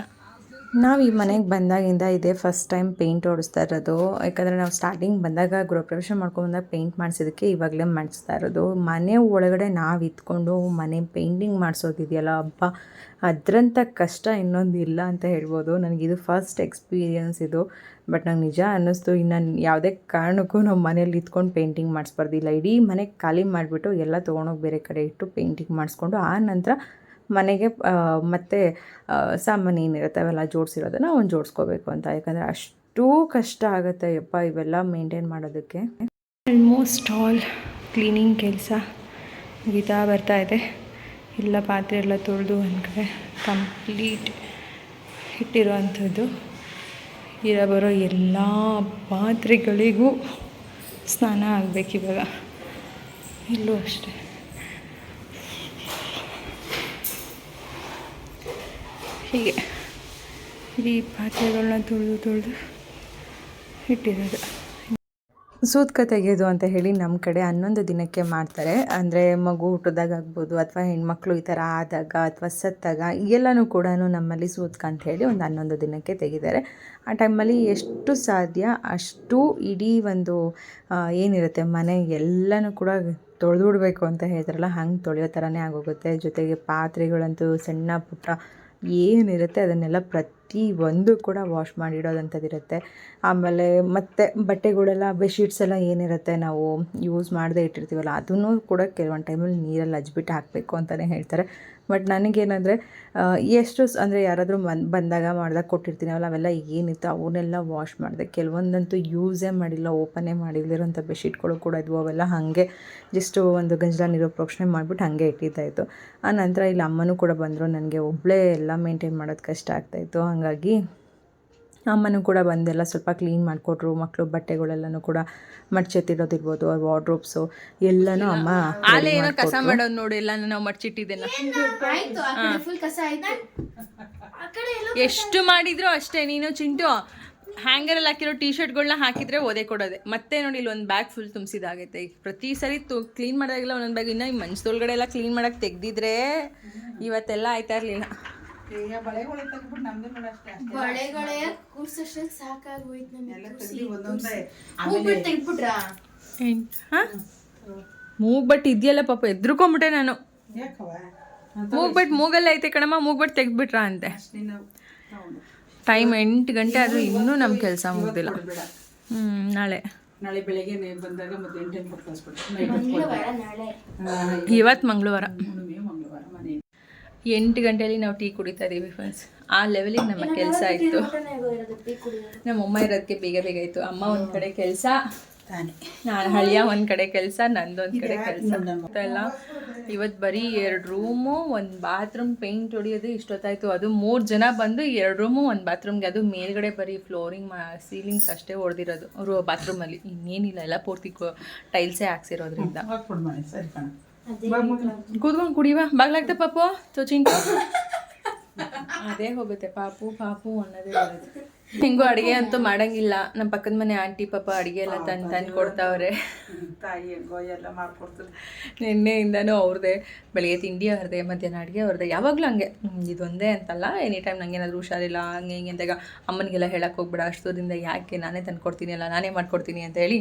Speaker 2: ನಾವು ಈ ಮನೆಗೆ ಬಂದಾಗಿಂದ ಇದೇ ಫಸ್ಟ್ ಟೈಮ್ ಪೇಂಟ್ ಓಡಿಸ್ತಾ ಇರೋದು. ಯಾಕಂದರೆ ನಾವು ಸ್ಟಾರ್ಟಿಂಗ್ ಬಂದಾಗ ಗೃಹಪ್ರವೇಶ ಮಾಡ್ಕೊಂಡು ಬಂದಾಗ ಪೇಂಟ್ ಮಾಡಿಸೋದಕ್ಕೆ ಇವಾಗಲೇ ಮಾಡಿಸ್ತಾ ಇರೋದು. ಮನೆ ಒಳಗಡೆ ನಾವು ಇದ್ಕೊಂಡು ಮನೆ ಪೇಂಟಿಂಗ್ ಮಾಡಿಸೋದಿದೆಯಲ್ಲ ಹಬ್ಬ ಅದರಂಥ ಕಷ್ಟ ಇನ್ನೊಂದು ಇಲ್ಲ ಅಂತ ಹೇಳ್ಬೋದು. ನನಗಿದು ಫಸ್ಟ್ ಎಕ್ಸ್ಪೀರಿಯನ್ಸ್ ಇದು. ಬಟ್ ನಂಗೆ ನಿಜ ಅನ್ನಿಸ್ತು. ಇನ್ನು ಯಾವುದೇ ಕಾರಣಕ್ಕೂ ನಾವು ಮನೇಲಿ ಇದ್ಕೊಂಡು ಪೇಂಟಿಂಗ್ ಮಾಡಿಸ್ಬಾರ್ದಿಲ್ಲ. ಇಡೀ ಮನೆ ಖಾಲಿ ಮಾಡಿಬಿಟ್ಟು ಎಲ್ಲ ತೊಗೊಂಡೋಗಿ ಬೇರೆ ಕಡೆ ಇಟ್ಟು ಪೇಂಟಿಂಗ್ ಮಾಡಿಸ್ಕೊಂಡು ಆ ನಂತರ ಮನೆಗೆ ಮತ್ತೆ ಸಾಮಾನು ಏನಿರುತ್ತೆ ಅವೆಲ್ಲ ಜೋಡಿಸಿರೋದನ್ನ ಒಂದು ಜೋಡಿಸ್ಕೋಬೇಕು ಅಂತ. ಯಾಕಂದರೆ ಅಷ್ಟು ಕಷ್ಟ ಆಗುತ್ತೆ ಯಪ್ಪ ಇವೆಲ್ಲ ಮೇಂಟೈನ್ ಮಾಡೋದಕ್ಕೆ. ಆಲ್ಮೋಸ್ಟ್ ಆಲ್ ಕ್ಲೀನಿಂಗ್ ಕೆಲಸ ಗೀತಾ ಬರ್ತಾ ಇದೆ. ಇಲ್ಲ, ಪಾತ್ರೆ ಎಲ್ಲ ತೊಳೆದು ಒಂದು ಕಡೆ ಕಂಪ್ಲೀಟ್ ಇಟ್ಟಿರುವಂಥದ್ದು ಇರೋ ಬರೋ ಎಲ್ಲ ಪಾತ್ರೆಗಳಿಗೂ ಸ್ನಾನ ಆಗಬೇಕು ಇವಾಗ. ಇಲ್ಲೂ ಅಷ್ಟೇ. ಹೀಗೆ ಇಡೀ ಪಾತ್ರೆಗಳನ್ನ ತೊಳೆದು ತೊಳೆದು ಇಟ್ಟಿರೋದು. ಸೂತ್ಕ ತೆಗೆಯೋದು ಅಂತ ಹೇಳಿ ನಮ್ಮ ಕಡೆ ಹನ್ನೊಂದು ದಿನಕ್ಕೆ ಮಾಡ್ತಾರೆ. ಅಂದರೆ ಮಗು ಹುಟ್ಟಿದಾಗ ಆಗ್ಬೋದು, ಅಥವಾ ಹೆಣ್ಮಕ್ಳು ಈ ಥರ ಆದಾಗ ಅಥವಾ ಸತ್ತಾಗ ಎಲ್ಲನೂ ಕೂಡ ನಮ್ಮಲ್ಲಿ ಸೂತ್ಕ ಅಂತ ಹೇಳಿ ಒಂದು ಹನ್ನೊಂದು ದಿನಕ್ಕೆ ತೆಗಿತಾರೆ ಆ ಟೈಮಲ್ಲಿ ಎಷ್ಟು ಸಾಧ್ಯ, ಅಷ್ಟು ಇಡೀ ಒಂದು ಏನಿರುತ್ತೆ ಮನೆ ಎಲ್ಲನೂ ಕೂಡ ತೊಳೆದು ಅಂತ ಹೇಳ್ತಾರಲ್ಲ, ಹಂಗೆ ತೊಳೆಯೋ ಥರನೇ ಆಗೋಗುತ್ತೆ. ಜೊತೆಗೆ ಪಾತ್ರೆಗಳಂತೂ ಸಣ್ಣ ಪುಟ್ಟ ಏನಿರುತ್ತೆ ಅದನ್ನೆಲ್ಲ ಪ್ರತಿ ಒಂದು ಕೂಡ ವಾಶ್ ಮಾಡಿಡೋದಂಥದ್ದಿರುತ್ತೆ. ಆಮೇಲೆ ಮತ್ತು ಬಟ್ಟೆಗಳೆಲ್ಲ ಬೆಡ್ಶೀಟ್ಸ್ ಎಲ್ಲ ಏನಿರುತ್ತೆ ನಾವು ಯೂಸ್ ಮಾಡದೇ ಇಟ್ಟಿರ್ತೀವಲ್ಲ, ಅದನ್ನೂ ಕೂಡ ಕೆಲವೊಂದು ಟೈಮಲ್ಲಿ ನೀರಲ್ಲಿ ಹಚ್ಬಿಟ್ಟು ಹಾಕಬೇಕು ಅಂತಲೇ ಹೇಳ್ತಾರೆ. ಬಟ್ ನನಗೇನಂದರೆ ಎಷ್ಟು ಅಂದರೆ ಯಾರಾದರೂ ಮನ್, ಬಂದಾಗ ಮಾಡ್ದಾಗ ಕೊಟ್ಟಿರ್ತೀನಲ್ಲ ಅವೆಲ್ಲ ಏನಿತ್ತು ಅವನ್ನೆಲ್ಲ ವಾಶ್ ಮಾಡಿದೆ. ಕೆಲವೊಂದಂತೂ ಯೂಸೇ ಮಾಡಿಲ್ಲ, ಓಪನೇ ಮಾಡಿಲ್ಲದಿರೋಂಥ ಬೆಡ್ಶೀಟ್ಗಳು ಕೂಡ ಇದ್ವು. ಅವೆಲ್ಲ ಹಾಗೆ ಜಸ್ಟು ಒಂದು ಗಂಜಲ ನೀರು ಪ್ರೋಕ್ಷಣೆ ಮಾಡಿಬಿಟ್ಟು ಹಾಗೆ ಇಟ್ಟಿದ್ದಾಯಿತು ಆ ನಂತರ ಇಲ್ಲಿ ಅಮ್ಮನೂ ಕೂಡ ಬಂದರು. ನನಗೆ ಒಬ್ಬಳೇ ಎಲ್ಲ ಮೇಂಟೈನ್ ಮಾಡೋದು ಕಷ್ಟ ಆಗ್ತಾಯಿತ್ತು ಹಾಗಾಗಿ ಅಮ್ಮನೂ ಕೂಡ ಬಂದೆಲ್ಲ ಸ್ವಲ್ಪ ಕ್ಲೀನ್ ಮಾಡಿಕೊಟ್ರು ಮಕ್ಕಳು ಬಟ್ಟೆಗಳೆಲ್ಲನೂ ಕೂಡ ಮಡ್ಚೆತ್ತಿಡೋದಿರ್ಬೋದು ಅವ್ರ ವಾರ್ಡ್ರೋಬ್ಸು ಎಲ್ಲನೂ ಅಮ್ಮ
Speaker 1: ಆಲೆ ಏನೋ ಕಸ ಮಾಡೋದು ನೋಡಿ ಎಲ್ಲ ನಾವು ಮಡ್ಚಿಟ್ಟಿದ್ದೇನ
Speaker 3: ಆಯ್ತು ಫುಲ್ ಕಸ ಆಯ್ತು. ಆ
Speaker 1: ಎಷ್ಟು ಮಾಡಿದ್ರು ಅಷ್ಟೇ ನೀನು ಚಿಂಟು ಹ್ಯಾಂಗರಲ್ಲಿ ಹಾಕಿರೋ ಟೀ ಶರ್ಟ್ಗಳನ್ನ ಹಾಕಿದ್ರೆ ಓದೇ ಕೊಡೋದೆ. ಮತ್ತೆ ನೋಡಿ ಇಲ್ಲಿ ಒಂದು ಬ್ಯಾಗ್ ಫುಲ್ ತುಂಬಿಸಿದಾಗೈತೆ. ಈಗ ಪ್ರತಿ ಸರಿ ತು ಕ್ಲೀನ್ ಮಾಡಿದಾಗೆಲ್ಲ ಒಂದೊಂದು ಬ್ಯಾಗ್ ಇನ್ನೂ ಈ ಮಂಚದೊಳಗಡೆ ಎಲ್ಲ ಕ್ಲೀನ್ ಮಾಡಕ್ಕೆ ತೆಗ್ದಿದ್ರೆ ಇವತ್ತೆಲ್ಲ ಆಯ್ತಾ ಇರಲಿಲ್ಲ.
Speaker 4: ಬಳೆಗಳು ನಮ್ದು ನೋಡು ಅಷ್ಟೇ
Speaker 3: ಸಾಕಾಗೋಯ್ತು ನಮಗೆ
Speaker 1: ಹಾಂ? ಮೂಗ್ಬಟ್ ಇದೆಯಲ್ಲ ಪಾಪ ಎದ್ರುಕೊಂಬಿಟ್ಟೆ ನಾನು.
Speaker 4: ಮೂಗ
Speaker 1: ಮೂಗ್ಬಟ್ ಮೂಗಲ್ಲ ಐತೆ ಕಣಮ್ಮ ಮೂಗ್ಬಟ್ ತೆಗ್ದ್ಬಿಟ್ರಾ ಅಂತೆ. ಟೈಮ್ ಎಂಟು ಗಂಟೆ ಆದ್ರೂ ಇನ್ನೂ ನಮ್ಮ ಕೆಲಸ ಮುಗ್ದಿಲ್ಲ. ಹ್ಞೂ ನಾಳೆ.
Speaker 4: ನಾಳೆ ಬೆಳಗ್ಗೆ ಬಂದಾಗ ಮತ್ತೆ ಎಂಟು ಗಂಟೆ
Speaker 1: ಇವತ್ತು ಮಂಗಳವಾರ. ಎಂಟು ಗಂಟೆಯಲ್ಲಿ ನಾವು ಟೀ ಕುಡಿತಾ ಇದ್ದೀವಿ ಫ್ರೆಂಡ್ಸ್ ಆ ಲೆವೆಲಿಗೆ ನಮ್ಮ ಕೆಲಸ ಇತ್ತು ನಮ್ಮ ಅಮ್ಮ ಇರೋದಕ್ಕೆ ಬೇಗ ಬೇಗ ಇತ್ತು ಅಮ್ಮ ಒಂದು ಕಡೆ ಕೆಲಸ
Speaker 4: ತಾನೆ.
Speaker 1: ನಾನು ಹಳಿಯ ಒಂದು ಕಡೆ ಕೆಲಸ ನಂದೊಂದು ಕಡೆ ಕೆಲಸ. ಎಲ್ಲ ಇವತ್ತು ಬರೀ ಎರಡು ರೂಮು ಒಂದು ಬಾತ್ರೂಮ್ ಪೇಂಟ್ ಹೊಡಿಯೋದು ಇಷ್ಟೊತ್ತಾಯಿತು. ಅದು ಮೂರು ಜನ ಬಂದು ಎರಡು ರೂಮು ಒಂದು ಬಾತ್ರೂಮ್ಗೆ ಅದು ಮೇಲ್ಗಡೆ ಬರೀ ಫ್ಲೋರಿಂಗ್ ಮಾ ಸೀಲಿಂಗ್ಸ್ ಅಷ್ಟೇ ಹೊಡೆದಿರೋದು. ಅವರು ಬಾತ್ರೂಮಲ್ಲಿ ಇನ್ನೇನಿಲ್ಲ. ಎಲ್ಲ ಪೂರ್ತಿ ಟೈಲ್ಸೇ ಹಾಕ್ಸಿರೋದ್ರಿಂದ. ಕೂತ್ಕೊಂಡು ಕುಡಿವಾ ಬಾಗ್ಲಾಗ್ತಾ ಪಾಪು? ಚೋಚಿಂಟು? ಅದೇ ಹೋಗುತ್ತೆ. ಪಾಪು ಪಾಪು ಅನ್ನೋದೇ ಬರುತ್ತೆ ಹೆಂಗೂ ಅಡುಗೆ ಅಂತೂ ಮಾಡಂಗಿಲ್ಲ. ನಮ್ಮ ಪಕ್ಕದ ಮನೆ ಆಂಟಿ ಪಾಪ ಅಡುಗೆ ಎಲ್ಲ ತಂದು ತಂದು ಕೊಡ್ತಾವ್ರೆ.
Speaker 4: ತಾಯಿ ಹೆಂಗೋ ಎಲ್ಲ ಮಾಡ್ಕೊಡ್ತದೆ.
Speaker 1: ನಿನ್ನೆಯಿಂದನೂ ಅವ್ರದ್ದೇ ಬೆಳಿಗ್ಗೆ ತಿಂಡಿ ಅವ್ರದೆ ಮಧ್ಯಾಹ್ನ ಅಡುಗೆ ಅವ್ರದ್ದೆ ಯಾವಾಗಲೂ ಹಂಗೆ. ಇದೊಂದೇ ಅಂತಲ್ಲ. ಎನಿ ಟೈಮ್ ನಂಗೆ ಏನಾದರೂ ಹುಷಾರಿಲ್ಲ ಹಂಗೆ ಹಿಂಗೆ ಅಂದಾಗ ಅಮ್ಮನಿಗೆಲ್ಲ ಹೇಳಕ್ಕೆ ಹೋಗ್ಬೇಡ. ಅಷ್ಟೋದ್ರಿಂದ ಯಾಕೆ ನಾನೇ ತಂದು ಕೊಡ್ತೀನಿ ಅಲ್ಲ ನಾನೇ ಮಾಡ್ಕೊಡ್ತೀನಿ ಅಂತ ಹೇಳಿ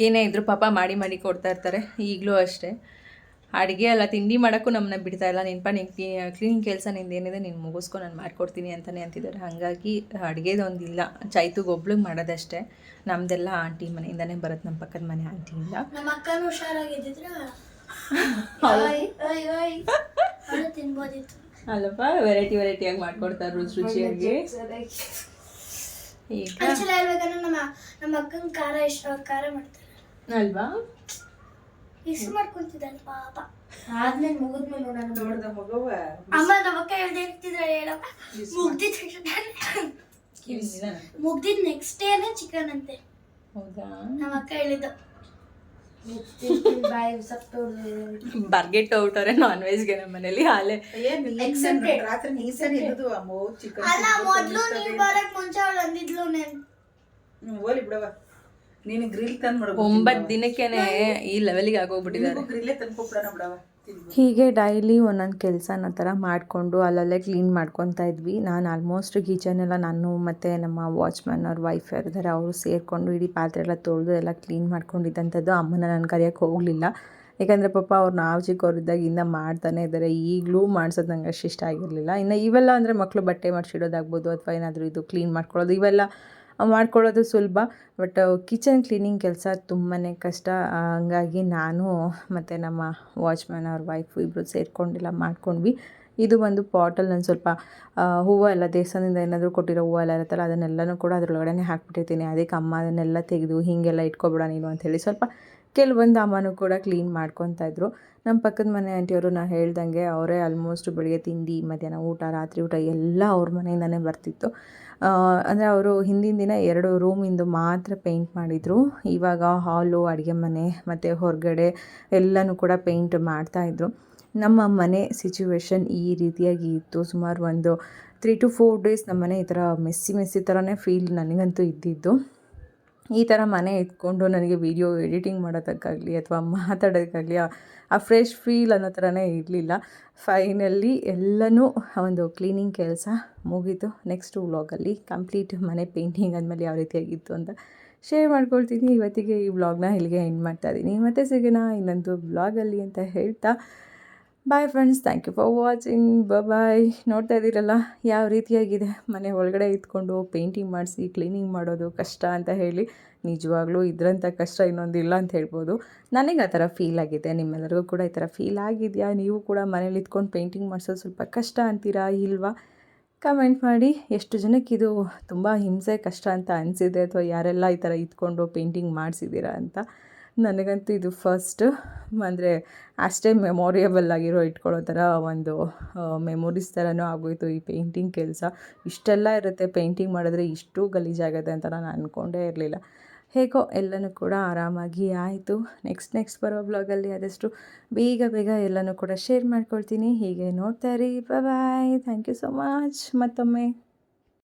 Speaker 1: ಏನೇ ಇದ್ರೂ ಪಾಪ ಮಾಡಿ ಮಾಡಿ ಕೊಡ್ತಾ ಇರ್ತಾರೆ ಈಗಲೂ ಅಷ್ಟೇ. ಅಡುಗೆ ಅಲ್ಲ ತಿಂಡಿ ಮಾಡೋಕ್ಕೂ ನಮ್ಮನ್ನ ಬಿಡ್ತಾ ಇಲ್ಲ. ನೆನಪ ನೀನು ಕ್ಲೀನ್ ಕೆಲಸ ನಿಂದು ಏನಿದೆ ನೀನು ಮುಗಿಸ್ಕೊ ನಾನು ಮಾಡ್ಕೊಡ್ತೀನಿ ಅಂತಲೇ ಅಂತಿದ್ದಾರೆ. ಹಾಗಾಗಿ ಅಡುಗೆದೊಂದಿಲ್ಲ ಚೈತುಗೆ ಒಬ್ಳಿಗೆ ಮಾಡೋದಷ್ಟೇ. ನಮ್ಮದೆಲ್ಲ ಆಂಟಿ ಮನೆಯಿಂದನೇ ಬರುತ್ತೆ ನಮ್ಮ ಪಕ್ಕದ ಮನೆ ಆಂಟಿಯಿಂದ.
Speaker 3: ನಮ್ಮ ಅಕ್ಕನೂ ಹುಷಾರಾಗಿದ್ದಿದ್ರ?
Speaker 1: ಅಲ್ಲಪ್ಪ ವೆರೈಟಿ ವೆರೈಟಿಯಾಗಿ ಮಾಡ್ಕೊಡ್ತಾರೆ ರುಚಿ ರುಚಿಯಾಗಿ. ಈಗ
Speaker 3: ನಮ್ಮ ನಮ್ಮ ಅಕ್ಕನ ಖಾರ ಇಷ್ಟ ಖಾರ ಮಾಡ್ತಾರೆ.
Speaker 1: ಅಲ್ವಾ?
Speaker 3: ಇಷ್ಟು ಮಾಡ್ಕೊಂತಿದ್ದಾನೆ ಪಾಪ. ಆದ್ಮೇಲೆ ಮುಗಿದ್ಮೇಲೆ ನೋಡೋಣ
Speaker 4: ನೋಡ್ದ ಮಗುವ
Speaker 3: ಅಮ್ಮ ನಮ್ಮ ಅಕ್ಕ ಹೇಳ್ದೆ ಇರ್ತಿದ್ರೆ ಹೇಳಪ್ಪ ಮುಗ್ದಿದ್ ಮುಗ್ದಿದ್ ನೆಕ್ಸ್ಟ್ ಡೇನೆ ಚಿಕನ್ ಅಂತೆ.
Speaker 1: ಹೌದಾ?
Speaker 3: ನಮ್ಮ ಅಕ್ಕ ಹೇಳಿದ್ದು.
Speaker 1: ಬರ್ಗೆಟ್ ಔಟವ್ರೆ ನಾನ್ ವೆಜ್ಗೆ ನಮ್ಮ ಮನೇಲಿ ಹಾಲೆ.
Speaker 4: ರಾತ್ರಿ ನೀ ಸರಿ ಇರೋದು ಅಮ್ಮ ಚಿಕನ್
Speaker 3: ಅಲ್ಲ ಮೊದ್ಲು ನೀವ್ ಬರಕ್ ಮುಂಚೆ ಅವಳು ಅಂದಿದ್ಲು ನೆನ್.
Speaker 4: ಹೋಲಿ ಬಿಡವ ನೀನು ಗ್ರಿಲ್ ತಂದು
Speaker 1: ಒಂಬತ್ತು ದಿನಕ್ಕೇನೆ ಈ ಲೆವೆಲ್ಗೆ ಆಗೋಗ್ಬಿಟ್ಟಿದ್ದಾರೆ.
Speaker 4: ಗ್ರಿಲ್ಲೇ ತಂದು ಬಿಡವ
Speaker 2: ಹೀಗೆ ಡೈಲಿ ಒಂದೊಂದು ಕೆಲಸನ ಥರ ಮಾಡಿಕೊಂಡು ಅಲ್ಲಲ್ಲೇ ಕ್ಲೀನ್ ಮಾಡ್ಕೊತಾ ಇದ್ವಿ. ನಾನು ಆಲ್ಮೋಸ್ಟ್ ಕಿಚನ್ ಎಲ್ಲ ನಾನು ಮತ್ತು ನಮ್ಮ ವಾಚ್ಮ್ಯಾನ್ ಅವ್ರ ವೈಫ್ ಯಾರಿದ್ದಾರೆ ಅವರು ಸೇರಿಕೊಂಡು ಇಡೀ ಪಾತ್ರೆ ಎಲ್ಲ ತೊಳೆದು ಎಲ್ಲ ಕ್ಲೀನ್ ಮಾಡ್ಕೊಂಡಿದ್ದಂಥದ್ದು ಅಮ್ಮನ ನಾನು ಕರೆಯೋಕ್ಕೆ ಹೋಗಲಿಲ್ಲ. ಯಾಕಂದರೆ ಪಾಪ ಅವ್ರು ನಾವು ಚಿಕ್ಕವರಿದ್ದಾಗಿಂದ ಮಾಡ್ತಾನೆ ಇದ್ದಾರೆ ಈಗಲೂ ಮಾಡ್ಸೋದು ನಂಗೆ ಅಷ್ಟು ಇಷ್ಟ ಆಗಿರಲಿಲ್ಲ. ಇನ್ನು ಇವೆಲ್ಲ ಅಂದರೆ ಮಕ್ಕಳು ಬಟ್ಟೆ ಮಾಡಿಸಿಡೋದಾಗ್ಬೋದು ಅಥವಾ ಏನಾದರೂ ಇದು ಕ್ಲೀನ್ ಮಾಡ್ಕೊಳ್ಳೋದು ಇವೆಲ್ಲ ಮಾಡ್ಕೊಳ್ಳೋದು ಸುಲಭ. ಬಟ್, ಕಿಚನ್ ಕ್ಲೀನಿಂಗ್ ಕೆಲಸ ತುಂಬಾ ಕಷ್ಟ. ಹಂಗಾಗಿ ನಾನು ಮತ್ತು ನಮ್ಮ ವಾಚ್ಮ್ಯಾನ್ ಅವ್ರ ವೈಫು ಇಬ್ಬರು ಸೇರ್ಕೊಂಡೆಲ್ಲ, ಮಾಡ್ಕೊಂಡ್ವಿ. ಇದು ಒಂದು ಪಾಟಲ್ ನಾನು ಸ್ವಲ್ಪ ಹೂವು ಎಲ್ಲ ದೇವಸ್ಥಾನದಿಂದ ಏನಾದರೂ ಕೊಟ್ಟಿರೋ ಹೂವು ಎಲ್ಲ ಇರುತ್ತಲ್ಲ, ಅದನ್ನೆಲ್ಲನೂ ಕೂಡ ಅದರೊಳಗಡೆ ಹಾಕ್ಬಿಟ್ಟಿರ್ತೀನಿ. ಅದಕ್ಕೆ ಅಮ್ಮ ಅದನ್ನೆಲ್ಲ ತೆಗೆದು ಹೀಗೆಲ್ಲ ಇಟ್ಕೊಬಿಡ ನೀನು ಅಂಥೇಳಿ ಸ್ವಲ್ಪ ಕೆಲವೊಂದು ಅಮ್ಮನೂ ಕೂಡ ಕ್ಲೀನ್ ಮಾಡ್ಕೊತಾ ಇದ್ರು. ನಮ್ಮ ಪಕ್ಕದ ಮನೆ ಆಂಟಿಯವರು ನಾನು ಹೇಳ್ದಂಗೆ ಅವರೇ ಆಲ್ಮೋಸ್ಟ್ ಬೆಳಗ್ಗೆ ತಿಂಡಿ, ಮಧ್ಯಾಹ್ನ ಊಟ, ರಾತ್ರಿ ಊಟ ಎಲ್ಲ ಅವ್ರ ಮನೆಯಿಂದನೇ ಬರ್ತಿತ್ತು. ಅಂದರೆ ಅವರು ಹಿಂದಿನ ದಿನ ಎರಡು ರೂಮಿಂದು ಮಾತ್ರ ಪೇಂಟ್ ಮಾಡಿದರು. ಇವಾಗ ಹಾಲು ಅಡುಗೆ ಮನೆ ಮತ್ತು ಹೊರಗಡೆ ಎಲ್ಲನೂ ಕೂಡ ಪೇಂಟ್ ಮಾಡ್ತಾಯಿದ್ರು ನಮ್ಮ ಮನೆ ಸಿಚುವೇಶನ್ ಈ ರೀತಿಯಾಗಿ ಇತ್ತು. ಸುಮಾರು ಒಂದು ತ್ರೀ ಟು ಫೋರ್ ಡೇಸ್ ನಮ್ಮ ಮನೆ ಈ ಥರ ಮೆಸ್ಸಿ ಮೆಸ್ಸಿ ಥರನೇ ಫೀಲ್ ನನಗಂತೂ ಇದ್ದಿದ್ದು. ಈ ಥರ ಮನೆ ಇಟ್ಕೊಂಡು ನನಗೆ ವಿಡಿಯೋ ಎಡಿಟಿಂಗ್ ಮಾಡೋದಕ್ಕಾಗಲಿ ಅಥವಾ ಮಾತಾಡೋದಕ್ಕಾಗಲಿ ಆ- ಫ್ರೆಶ್ ಫೀಲ್ ಅನ್ನೋ ಥರನೇ ಇರಲಿಲ್ಲ. ಫೈನಲ್ಲಿ ಎಲ್ಲನೂ ಒಂದು ಕ್ಲೀನಿಂಗ್ ಕೆಲಸ ಮುಗೀತು. ನೆಕ್ಸ್ಟ್ ವ್ಲಾಗಲ್ಲಿ ಕಂಪ್ಲೀಟ್ ಮನೆ ಪೇಂಟಿಂಗ್ ಅಂದಮೇಲೆ ಯಾವ ರೀತಿಯಾಗಿತ್ತು ಅಂತ ಶೇರ್ ಮಾಡ್ಕೊಳ್ತೀನಿ. ಇವತ್ತಿಗೆ ಈ ವ್ಲಾಗ್ನ ಇಲ್ಲಿಗೆ ಎಂಡ್ ಮಾಡ್ತಾ ಇದ್ದೀನಿ ಮತ್ತೆ ಸಿಗೋಣ ಇನ್ನೊಂದು ವ್ಲಾಗಲ್ಲಿ ಅಂತ ಹೇಳ್ತಾ bye friends thank you for watching bye ನೋಡ್ತಾ ಇದ್ದೀರಲ್ಲ? ಯಾವ ರೀತಿಯಾಗಿದೆ? ಮನೆ ಒಳಗಡೆ ಇದ್ಕೊಂಡು ಪೇಂಟಿಂಗ್ ಮಾಡಿಸಿ ಕ್ಲೀನಿಂಗ್ ಮಾಡೋದು ಕಷ್ಟ ಅಂತ ಹೇಳಿ. ನಿಜವಾಗ್ಲೂ ಇದರಂಥ ಕಷ್ಟ ಇನ್ನೊಂದಿಲ್ಲ ಅಂತ ಹೇಳ್ಬೋದು. ನನಗೆ ಆ ಥರ ಫೀಲ್ ಆಗಿದೆ. ನಿಮ್ಮೆಲ್ಲರಿಗೂ ಕೂಡ ಈ ಥರ ಫೀಲ್ ಆಗಿದೆಯಾ? ನೀವು ಕೂಡ ಮನೇಲಿ ಇದ್ಕೊಂಡು ಪೇಂಟಿಂಗ್ ಮಾಡಿಸೋದು ಸ್ವಲ್ಪ ಕಷ್ಟ ಅಂತೀರಾ ಇಲ್ವಾ? ಕಮೆಂಟ್ ಮಾಡಿ. ಎಷ್ಟು ಜನಕ್ಕೆ ಇದು ತುಂಬ ಹಿಂಸೆ, ಕಷ್ಟ ಅಂತ ಅನಿಸಿದೆ? ಅಥವಾ ಯಾರೆಲ್ಲ ಈ ಥರ ಇದ್ಕೊಂಡು ಪೇಂಟಿಂಗ್ ಮಾಡಿಸಿದ್ದೀರಾ ಅಂತ? ನನಗಂತೂ ಇದು ಫಸ್ಟ್ ಅಂದರೆ ಅಷ್ಟೇ ಮೆಮೊರಿಯಬಲ್ ಆಗಿರೋ ಇಟ್ಕೊಳ್ಳೋ ಥರ ಒಂದು ಮೆಮೊರೀಸ್ ಥರನೂ ಆಗೋಯಿತು ಈ ಪೇಂಟಿಂಗ್ ಕೆಲಸ. ಇಷ್ಟೆಲ್ಲ ಇರುತ್ತೆ ಪೇಂಟಿಂಗ್ ಮಾಡಿದ್ರೆ ಇಷ್ಟು ಗಲೀಜಾಗುತ್ತೆ ಅಂತ ನಾನು ಅಂದ್ಕೊಂಡೇ ಇರಲಿಲ್ಲ. ಹೇಗೋ ಎಲ್ಲನೂ ಕೂಡ ಆರಾಮಾಗಿ ಆಯಿತು. ನೆಕ್ಸ್ಟ್ ನೆಕ್ಸ್ಟ್ ಬರೋ ಬ್ಲಾಗಲ್ಲಿ ಆದಷ್ಟು ಬೇಗ ಬೇಗ ಎಲ್ಲನೂ ಕೂಡ ಶೇರ್ ಮಾಡ್ಕೊಳ್ತೀನಿ. ಹೀಗೆ ನೋಡ್ತಾ ಇರಿ. Bye thank you so much ಮತ್ತೊಮ್ಮೆ.